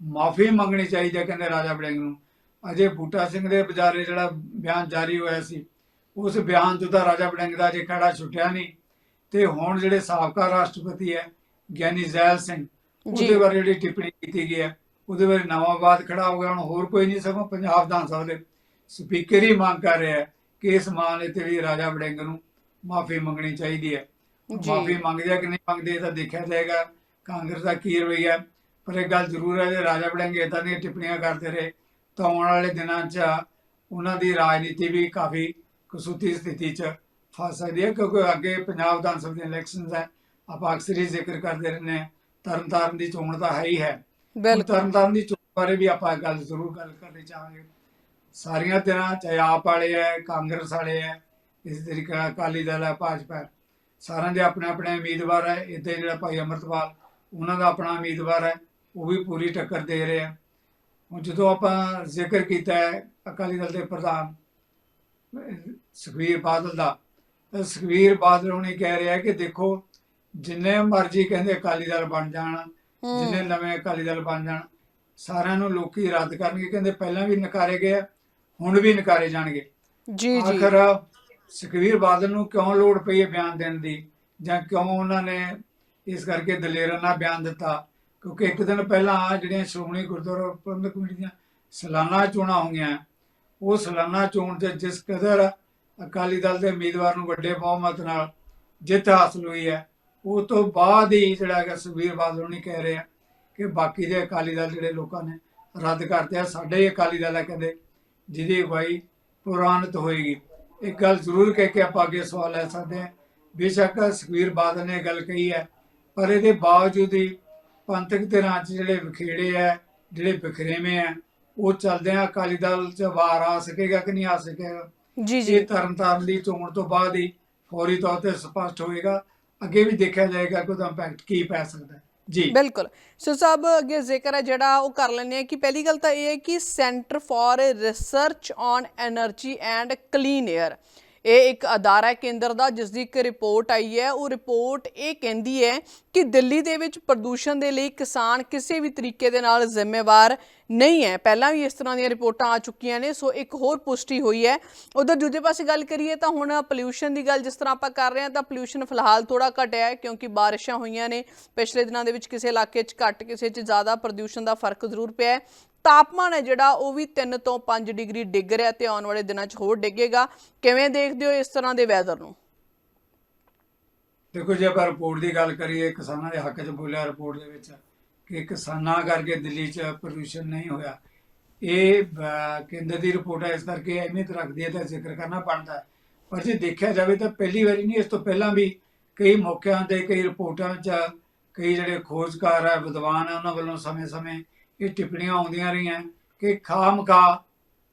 ਮਾਫੀ ਮੰਗਣੀ ਚਾਹੀਦੀ ਹੈ ਕਹਿੰਦੇ ਰਾਜਾ ਵੜਿੰਗ ਨੂੰ। ਅਜੇ ਬੂਟਾ ਸਿੰਘ ਦੇ ਵਿਚਾਰੇ ਜਿਹੜਾ ਬਿਆਨ ਜਾਰੀ ਹੋਇਆ ਸੀ ਉਸ ਬਿਆਨ ਤੋਂ ਤਾਂ ਰਾਜਾ ਵੜਿੰਗ ਦਾ ਜੇ ਖੜਾ ਛੁੱਟਿਆ ਨਹੀਂ। ਤੇ ਹੁਣ ਜਿਹੜੇ ਸਾਬਕਾ ਰਾਸ਼ਟਰਪਤੀ ਹੈ ਗਿਆਨੀ ਜ਼ੈਲ ਸਿੰਘ। ਉਹਦੇ ਬਾਰੇ ਜਿਹੜੀ ਟਿੱਪਣੀ ਕੀਤੀ ਗਈ ਹੈ ਉਹਦੇ ਬਾਰੇ ਨਵਾਂ ਬਾਤ ਖੜਾ ਹੋ ਗਿਆ ਹੁਣ ਹੋਰ ਕੋਈ ਨਹੀਂ ਸਗੋਂ ਪੰਜਾਬ ਵਿਧਾਨ ਸਭਾ ਦੇ ਸਪੀਕਰ ਹੀ ਮੰਗ ਕਰ ਰਿਹਾ ਕਿ ਇਸ ਮਾਮਲੇ ਤੇ ਵੀ ਰਾਜਾ ਵੜਿੰਗ ਨੂੰ ਮਾਫੀ ਮੰਗਣੀ ਚਾਹੀਦੀ ਹੈ। ਮਾਫੀ ਮੰਗਦੇ ਆ ਕਿ ਨਹੀਂ ਮੰਗਦੇ ਇਹ ਤਾਂ ਦੇਖਿਆ ਜਾਏਗਾ ਕਾਂਗਰਸ ਦਾ ਕੀ ਰਵੱਈਆ। ਪਰ ਇਹ ਗੱਲ ਜ਼ਰੂਰ ਹੈ ਜੇ ਰਾਜਾ ਵੜਿੰਗ ਏਦਾਂ ਦੀਆਂ ਟਿੱਪਣੀਆਂ ਕਰਦੇ ਰਹੇ ਤਾਂ ਆਉਣ ਵਾਲੇ ਦਿਨਾਂ 'ਚ ਉਹਨਾਂ ਦੀ ਰਾਜਨੀਤੀ ਵੀ ਕਾਫੀ ਕਸੂਤੀ ਸਥਿਤੀ 'ਚ ਫਸ ਸਕਦੀ ਹੈ। ਕਿਉਂਕਿ ਅੱਗੇ ਪੰਜਾਬ ਵਿਧਾਨ ਸਭਾ ਦੀਆਂ ਇਲੈਕਸ਼ਨਸ ਹੈ ਆਪਾਂ ਅਕਸਰ ਹੀ ਜ਼ਿਕਰ ਕਰਦੇ ਰਹਿੰਦੇ ਹਾਂ। ਤਰਨਤਾਰਨ ਦੀ ਚੋਣ ਤਾਂ ਹੈ ਹੀ ਹੈ। ਤਰਨਤਾਰਨ ਦੀ ਚੋਣ ਬਾਰੇ ਵੀ ਆਪਾਂ ਗੱਲ ਜ਼ਰੂਰ ਗੱਲ ਕਰਨੀ ਚਾਹਾਂਗੇ। ਸਾਰੀਆਂ ਤਰ੍ਹਾਂ ਚਾਹੇ ਆਪ ਵਾਲੇ ਹੈ ਕਾਂਗਰਸ ਵਾਲੇ ਹੈ ਇਸ ਤਰੀਕੇ ਨਾਲ ਅਕਾਲੀ ਦਲ ਹੈ ਭਾਜਪਾ ਹੈ। ਸਾਰਿਆਂ ਦੇ ਆਪਣੇ ਆਪਣੇ ਉਮੀਦਵਾਰ ਹੈ। ਇੱਥੇ ਜਿਹੜਾ ਭਾਈ ਅਮਰਤਪਾਲ ਉਹਨਾਂ ਦਾ ਆਪਣਾ ਉਮੀਦਵਾਰ ਹੈ। ਉਹ ਵੀ ਪੂਰੀ ਟੱਕਰ ਦੇ ਰਹੇ ਆ। ਹੁਣ ਜਦੋਂ ਆਪਾਂ ਜ਼ਿਕਰ ਕੀਤਾ ਹੈ ਅਕਾਲੀ ਦਲ ਦੇ ਪ੍ਰਧਾਨ ਅਹ, ਸੁਖਬੀਰ ਬਾਦਲ ਦਾ ਤਾਂ ਸੁਖਬੀਰ ਬਾਦਲ ਹੁਣੀ ਕਹਿ ਰਿਹਾ ਕਿ ਦੇਖੋ ਜਿੰਨੇ ਮਰਜ਼ੀ ਕਹਿੰਦੇ ਅਕਾਲੀ ਦਲ ਬਣ ਜਾਣ ਜਿੰਨੇ ਨਵੇਂ ਅਕਾਲੀ ਦਲ ਬਣ ਜਾਣ ਸਾਰਿਆਂ ਨੂੰ ਲੋਕੀ ਰੱਦ ਕਰਨਗੇ। ਕਹਿੰਦੇ ਪਹਿਲਾਂ ਵੀ ਨਕਾਰੇ ਗਏ ਹੁਣ ਵੀ ਨਕਾਰੇ ਜਾਣਗੇ। ਜੀ ਜੀ। ਆਖਰ ਸੁਖਬੀਰ ਬਾਦਲ ਨੂੰ ਕਿਉਂ ਲੋੜ ਪਈ ਹੈ ਬਿਆਨ ਦੇਣ ਦੀ? ਜਾਂ ਕਿਉਂ ਉਹਨਾਂ ਨੇ ਇਸ ਕਰਕੇ ਦਲੇਰਾਂ ਨਾਲ ਬਿਆਨ ਦਿੱਤਾ? ਕਿਉਂਕਿ ਇੱਕ ਦਿਨ ਪਹਿਲਾਂ ਜਿਹੜੀਆਂ ਸ਼੍ਰੋਮਣੀ ਗੁਰਦੁਆਰਾ ਪ੍ਰਬੰਧਕ ਕਮੇਟੀ ਦੀਆਂ ਸਾਲਾਨਾ ਚੋਣਾਂ ਹੋਈਆਂ, ਉਹ ਸਾਲਾਨਾ ਚੋਣ 'ਚ ਜਿਸ ਕਦਰ ਅਕਾਲੀ ਦਲ ਦੇ ਉਮੀਦਵਾਰ ਨੂੰ ਵੱਡੇ ਬਹੁਮਤ ਨਾਲ ਜਿੱਤ ਹਾਸਲ ਹੋਈ ਹੈ, ਉਹ ਤੋਂ ਬਾਅਦ ਹੀ ਜਿਹੜਾ ਹੈਗਾ ਸੁਖਬੀਰ ਬਾਦਲ ਨਹੀਂ ਕਹਿ ਰਿਹਾ ਕਿ ਬਾਕੀ ਦੇ ਅਕਾਲੀ ਦਲ ਜਿਹੜੇ ਲੋਕਾਂ ਨੇ ਰੱਦ ਕਰਤੇ ਆ, ਸਾਡੇ ਹੀ ਅਕਾਲੀ ਦਲ ਹੈ ਕਹਿੰਦੇ, ਜਿਹਦੀ ਅਗਵਾਈ ਪੁਰਾਣਤ ਹੋਏਗੀ। ਇੱਕ ਗੱਲ ਜ਼ਰੂਰ ਕਹਿ ਕੇ ਆਪਾਂ ਅੱਗੇ ਸਵਾਲ ਲੈ ਸਕਦੇ ਹਾਂ। ਬੇਸ਼ੱਕ ਸੁਖਬੀਰ ਬਾਦਲ ਨੇ ਗੱਲ ਕਹੀ ਹੈ ਪਰ ਇਹਦੇ ਬਾਵਜੂਦ ਹੀ ਪੰਥਕ ਧਿਰਾਂ 'ਚ ਜਿਹੜੇ ਵਿਖੇੜੇ ਹੈ ਜਿਹੜੇ ਬਿਖਰੇਵੇਂ ਹੈ ਉਹ ਚੱਲਦੇ ਆ। ਅਕਾਲੀ ਦਲ 'ਚ ਵਾਰ ਆ ਸਕੇਗਾ ਕਿ ਨਹੀਂ ਆ ਸਕੇਗਾ? ਜੀ ਜੀ। ਇਹ ਤਰਨਤਾਰਨ ਦੀ ਚੋਣ ਤੋਂ ਬਾਅਦ ਹੀ ਫੌਰੀ ਤੌਰ ਤੇ ਸਪਸ਼ਟ ਹੋਏਗਾ। ਅੱਗੇ ਵੀ ਦੇਖਿਆ ਜਾਏਗਾ ਕਿ ਉਹਦਾ ਇੰਪੈਕਟ ਕੀ ਪੈ ਸਕਦਾ ਹੈ। ਜੀ। ਬਿਲਕੁਲ। ਸੋ ਸਭ ਅੱਗੇ ਜ਼ਿਕਰ ਹੈ ਜਿਹੜਾ ਉਹ ਕਰ ਲੈਣੇ ਆ ਕਿ ਪਹਿਲੀ ਗੱਲ ਤਾਂ ਇਹ ਹੈ ਕਿ centre for research on energy and clean air ਇਹ ਇੱਕ ਅਦਾਰਾ ਹੈ ਕੇਂਦਰ ਦਾ, ਜਿਸ ਦੀ ਇੱਕ ਰਿਪੋਰਟ ਆਈ ਹੈ, ਉਹ ਰਿਪੋਰਟ ਇਹ ਕਹਿੰਦੀ ਹੈ ਕਿ ਦਿੱਲੀ ਦੇ ਵਿੱਚ ਪ੍ਰਦੂਸ਼ਣ ਦੇ ਲਈ ਕਿਸਾਨ ਕਿਸੇ ਵੀ ਤਰੀਕੇ ਦੇ ਨਾਲ ਜ਼ਿੰਮੇਵਾਰ ਨਹੀਂ ਹੈ। ਪਹਿਲਾਂ ਵੀ ਇਸ ਤਰ੍ਹਾਂ ਦੀਆਂ ਰਿਪੋਰਟਾਂ ਆ ਚੁੱਕੀਆਂ ਨੇ, ਸੋ ਇੱਕ ਹੋਰ ਪੁਸ਼ਟੀ ਹੋਈ ਹੈ। ਉਧਰ ਦੂਜੇ ਪਾਸੇ ਗੱਲ ਕਰੀਏ ਤਾਂ ਹੁਣ ਪੋਲਿਊਸ਼ਨ ਦੀ ਗੱਲ ਜਿਸ ਤਰ੍ਹਾਂ ਆਪਾਂ ਕਰ ਰਹੇ ਹਾਂ, ਤਾਂ ਪੋਲਿਊਸ਼ਨ ਫਿਲਹਾਲ ਥੋੜਾ ਘਟਿਆ ਹੈ, ਕਿਉਂਕਿ ਬਾਰਿਸ਼ਾਂ ਹੋਈਆਂ ਨੇ। ਪਿਛਲੇ ਦਿਨਾਂ ਦੇ ਵਿੱਚ ਕਿਸੇ ਇਲਾਕੇ 'ਚ ਘੱਟ, ਕਿਸੇ 'ਚ ਜ਼ਿਆਦਾ ਪ੍ਰਦੂਸ਼ਣ ਦਾ ਫ਼ਰਕ ਜ਼ਰੂਰ ਪਿਆ ਤਾਪਮਾਨ ਹੈ ਜਿਹੜਾ ਉਹ ਵੀ 3 ਤੋਂ 5 ਡਿਗਰੀ ਡਿੱਗ ਰਿਹਾ ਤੇ ਆਉਣ ਵਾਲੇ ਦਿਨਾਂ 'ਚ ਹੋਰ ਡਿੱਗੇਗਾ। ਕਿਵੇਂ ਦੇਖਦੇ ਹੋ ਇਸ ਤਰ੍ਹਾਂ ਦੇ ਵੈਦਰ ਨੂੰ? ਦੇਖੋ ਜੇ, ਆਪਾਂ ਰਿਪੋਰਟ ਦੀ ਗੱਲ ਕਰੀਏ, ਕਿਸਾਨਾਂ ਦੇ ਹੱਕ 'ਚ ਬੋਲਿਆ ਰਿਪੋਰਟ ਦੇ ਵਿੱਚ ਕਿ ਕਿਸਾਨਾਂ ਕਰਕੇ ਦਿੱਲੀ 'ਚ ਪ੍ਰਦੂਸ਼ਣ ਨਹੀਂ ਹੋਇਆ। ਇਹ ਕੇਂਦਰ ਦੀ ਰਿਪੋਰਟ ਹੈ ਇਸ ਕਰਕੇ ਅਹਿਮੀਅਤ ਰੱਖਦੀ ਹੈ ਤਾਂ ਜ਼ਿਕਰ ਕਰਨਾ ਪੈਂਦਾ ਪਰ ਜੇ ਦੇਖਿਆ ਜਾਵੇ ਤਾਂ ਪਹਿਲੀ ਵਾਰੀ ਨਹੀਂ, ਇਸ ਤੋਂ ਪਹਿਲਾਂ ਵੀ ਕਈ ਮੌਕਿਆਂ ਤੇ, ਕਈ ਰਿਪੋਰਟਾਂ 'ਚ, ਕਈ ਜਿਹੜੇ ਖੋਜਕਾਰ ਹੈ ਵਿਦਵਾਨ ਹੈ ਉਹਨਾਂ ਵੱਲੋਂ ਸਮੇਂ-ਸਮੇਂ ਇਹ ਟਿੱਪਣੀਆਂ ਆਉਂਦੀਆਂ ਰਹੀਆਂ ਕਿ ਖਾਮਖਾ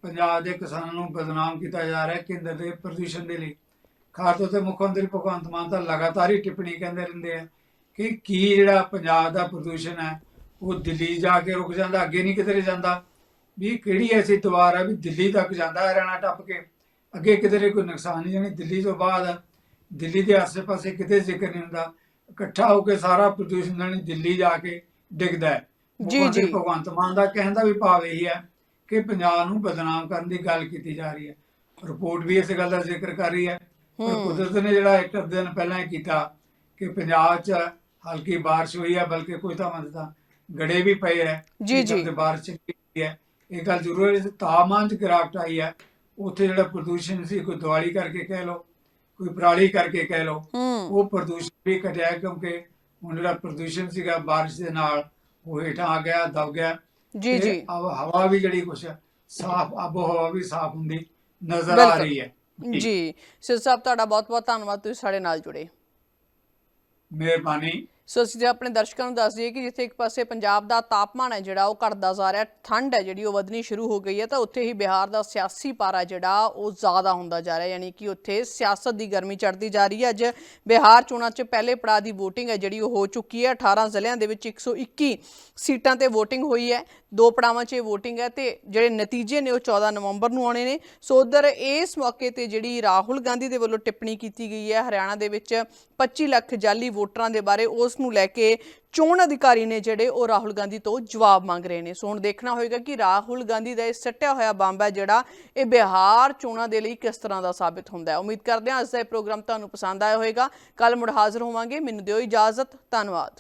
ਪੰਜਾਬ ਦੇ ਕਿਸਾਨਾਂ ਨੂੰ ਬਦਨਾਮ ਕੀਤਾ ਜਾ ਰਿਹਾ ਕੇਂਦਰ ਦੇ ਪ੍ਰਦੂਸ਼ਣ ਦੇ ਲਈ। ਖਾਸ ਤੌਰ ਤੇ ਮੁੱਖ ਮੰਤਰੀ ਭਗਵੰਤ ਮਾਨ ਤਾਂ ਲਗਾਤਾਰ ਹੀ ਟਿੱਪਣੀ ਕਹਿੰਦੇ ਰਹਿੰਦੇ ਆ ਕਿ ਕੀ ਜਿਹੜਾ ਪੰਜਾਬ ਦਾ ਪ੍ਰਦੂਸ਼ਣ ਹੈ, ਉਹ ਦਿੱਲੀ ਜਾ ਕੇ ਰੁਕ ਜਾਂਦਾ, ਅੱਗੇ ਨਹੀਂ ਕਿਧਰੇ ਜਾਂਦਾ। ਵੀ ਕਿਹੜੀ ਐਸੀ ਤਵਾਰ ਹੈ ਵੀ ਦਿੱਲੀ ਤੱਕ ਜਾਂਦਾ ਹਰਿਆਣਾ ਟੱਪ ਕੇ। ਅੱਗੇ ਕਿਧਰੇ ਕੋਈ ਨੁਕਸਾਨ ਨਹੀਂ ਜਾਣੀ, ਦਿੱਲੀ ਤੋਂ ਬਾਅਦ ਦਿੱਲੀ ਦੇ ਆਸ-ਪਾਸੇ ਕਿਤੇ ਜ਼ਿਕਰ ਨਹੀਂ ਹੁੰਦਾ। ਇਕੱਠਾ ਹੋ ਕੇ ਸਾਰਾ ਪ੍ਰਦੂਸ਼ਣ ਜਾਣੀ ਦਿੱਲੀ ਜਾ ਕੇ ਡਿੱਗਦਾ ਹੈ। ਜੀ, ਜੀ। ਭਗਵੰਤ ਮਾਨ ਦਾ ਕਹਿਣ ਦਾ ਵੀ ਭਾਵ ਇਹੀ ਹੈ ਕਿ ਪੰਜਾਬ ਨੂੰ ਬਦਨਾਮ ਕਰਨ ਦੀ ਗੱਲ ਕੀਤੀ ਜਾ ਰਹੀ ਹੈ ਰਿਪੋਰਟ ਵੀ ਇਸ ਗੱਲ ਦਾ ਜ਼ਿਕਰ ਕਰ ਰਹੀ ਹੈ ਪਰ। ਕੁਦਰਤ ਨੇ ਜਿਹੜਾ ਇੱਕ ਦਿਨ ਪਹਿਲਾਂ ਕੀਤਾ ਕਿ ਪੰਜਾਬ 'ਚ ਹਲਕੀ ਬਾਰਿਸ਼ ਹੋਈ ਹੈ ਬਲਕਿ ਕੋਈ ਤਾਂ ਮੰਨ ਤਾਂ ਗੜੇ ਵੀ ਪਏ ਹੈ ਜੀ, ਜੀ। ਤੇ ਬਾਰਿਸ਼ ਹੋਈ ਹੈ ਇਹ ਗੱਲ ਜ਼ਰੂਰ ਹੈ ਤਾਪਮਾਨ 'ਚ ਗਿਰਾਵਟ ਆਈ ਹੈ ਉੱਥੇ ਜਿਹੜਾ ਪ੍ਰਦੂਸ਼ਣ ਸੀ ਕੋਈ ਦਿਵਾਲੀ ਕਰਕੇ ਕਹਿ ਲਓ ਕੋਈ ਪਰਾਲੀ ਕਰਕੇ ਕਹਿ ਲਓ ਹੂੰ ਉਹ ਪ੍ਰਦੂਸ਼ਣ ਵੀ ਘਟਿਆ ਕਿਉਂਕਿ ਹੁਣ ਜਿਹੜਾ ਪ੍ਰਦੂਸ਼ਣ ਸੀਗਾ ਬਾਰਿਸ਼ ਦੇ ਨਾਲ ਉਹ ਹੇਠਾਂ ਆ ਗਿਆ ਦਬ ਗਿਆ। ਜੀ ਤੇ ਜੀ। ਹਵਾ ਹਵਾ ਵੀ ਜਿਹੜੀ ਕੁਛ ਸਾਫ਼ ਆਬੋ ਹਵਾ ਵੀ ਸਾਫ਼ ਹੁੰਦੀ ਨਜ਼ਰ ਆ ਬਿਲਕੁਲ। ਰਹੀ ਹੈ। ਜੀ। ਸਿਰ ਸਾਹਿਬ ਤੁਹਾਡਾ ਬਹੁਤ ਬਹੁਤ ਧੰਨਵਾਦ ਤੁਸੀਂ ਸਾਡੇ ਨਾਲ ਜੁੜੇ। ਮਿਹਰਬਾਨੀ। ਸੋ ਅਸੀਂ ਜੇ ਆਪਣੇ ਦਰਸ਼ਕਾਂ ਨੂੰ ਦੱਸ ਦਈਏ ਕਿ ਜਿੱਥੇ ਇੱਕ ਪਾਸੇ ਪੰਜਾਬ ਦਾ ਤਾਪਮਾਨ ਹੈ ਜਿਹੜਾ ਉਹ ਘਟਦਾ ਜਾ ਰਿਹਾ, ਠੰਡ ਹੈ ਜਿਹੜੀ ਉਹ ਵਧਣੀ ਸ਼ੁਰੂ ਹੋ ਗਈ ਹੈ, ਤਾਂ ਉੱਥੇ ਹੀ ਬਿਹਾਰ ਦਾ ਸਿਆਸੀ ਪਾਰਾ ਜਿਹੜਾ ਉਹ ਜ਼ਿਆਦਾ ਹੁੰਦਾ ਜਾ ਰਿਹਾ, ਯਾਨੀ ਕਿ ਉੱਥੇ ਸਿਆਸਤ ਦੀ ਗਰਮੀ ਚੜ੍ਹਦੀ ਜਾ ਰਹੀ ਹੈ। ਅੱਜ ਬਿਹਾਰ ਚੋਣਾਂ 'ਚ ਪਹਿਲੇ ਪੜਾਅ ਦੀ VOTING ਹੈ ਜਿਹੜੀ ਉਹ ਹੋ ਚੁੱਕੀ ਹੈ। 18 ਜ਼ਿਲ੍ਹਿਆਂ ਦੇ ਵਿੱਚ 121 ਸੀਟਾਂ ਤੇ VOTING ਹੋਈ ਹੈ। ਦੋ ਪੜਾਵਾਂ 'ਚ ਇਹ VOTING ਹੈ ਤੇ ਜਿਹੜੇ ਨਤੀਜੇ ਨੇ ਉਹ 14 ਨਵੰਬਰ ਨੂੰ ਆਉਣੇ ਨੇ। ਸੋ ਉਧਰ ਇਸ ਮੌਕੇ ਤੇ ਜਿਹੜੀ ਰਾਹੁਲ ਗਾਂਧੀ ਦੇ ਵੱਲੋਂ ਟਿੱਪਣੀ ਕੀਤੀ ਗਈ ਹੈ, ਹਰਿਆਣਾ ਦੇ ਵਿੱਚ 25 ਲੱਖ ਜਾਲੀ ਵੋਟਰਾਂ ਦੇ ਬਾਰੇ, ਉਸ ਨੂੰ ਲੈ ਕੇ ਚੋਣ ਅਧਿਕਾਰੀ ਨੇ ਜਿਹੜੇ ਉਹ ਰਾਹੁਲ ਗਾਂਧੀ ਤੋਂ ਜਵਾਬ ਮੰਗ ਰਹੇ ਨੇ। ਸੋ ਹੁਣ ਦੇਖਣਾ ਹੋਏਗਾ ਕਿ ਰਾਹੁਲ ਗਾਂਧੀ ਦਾ ਇਹ ਸੱਟਿਆ ਹੋਇਆ ਬੰਬ ਹੈ ਜਿਹੜਾ ਇਹ ਬਿਹਾਰ ਚੋਣਾਂ ਦੇ ਲਈ ਕਿਸ ਤਰ੍ਹਾਂ ਦਾ ਸਾਬਿਤ ਹੁੰਦਾ ਹੈ। ਉਮੀਦ ਕਰਦੇ ਹਾਂ ਅੱਜ ਦਾ ਇਹ ਪ੍ਰੋਗਰਾਮ ਤੁਹਾਨੂੰ ਪਸੰਦ ਆਇਆ ਹੋਵੇਗਾ। ਕੱਲ ਮੁੜ ਹਾਜ਼ਰ ਹੋਵਾਂਗੇ। ਮੈਨੂੰ ਦਿਓ ਇਜਾਜ਼ਤ। ਧੰਨਵਾਦ।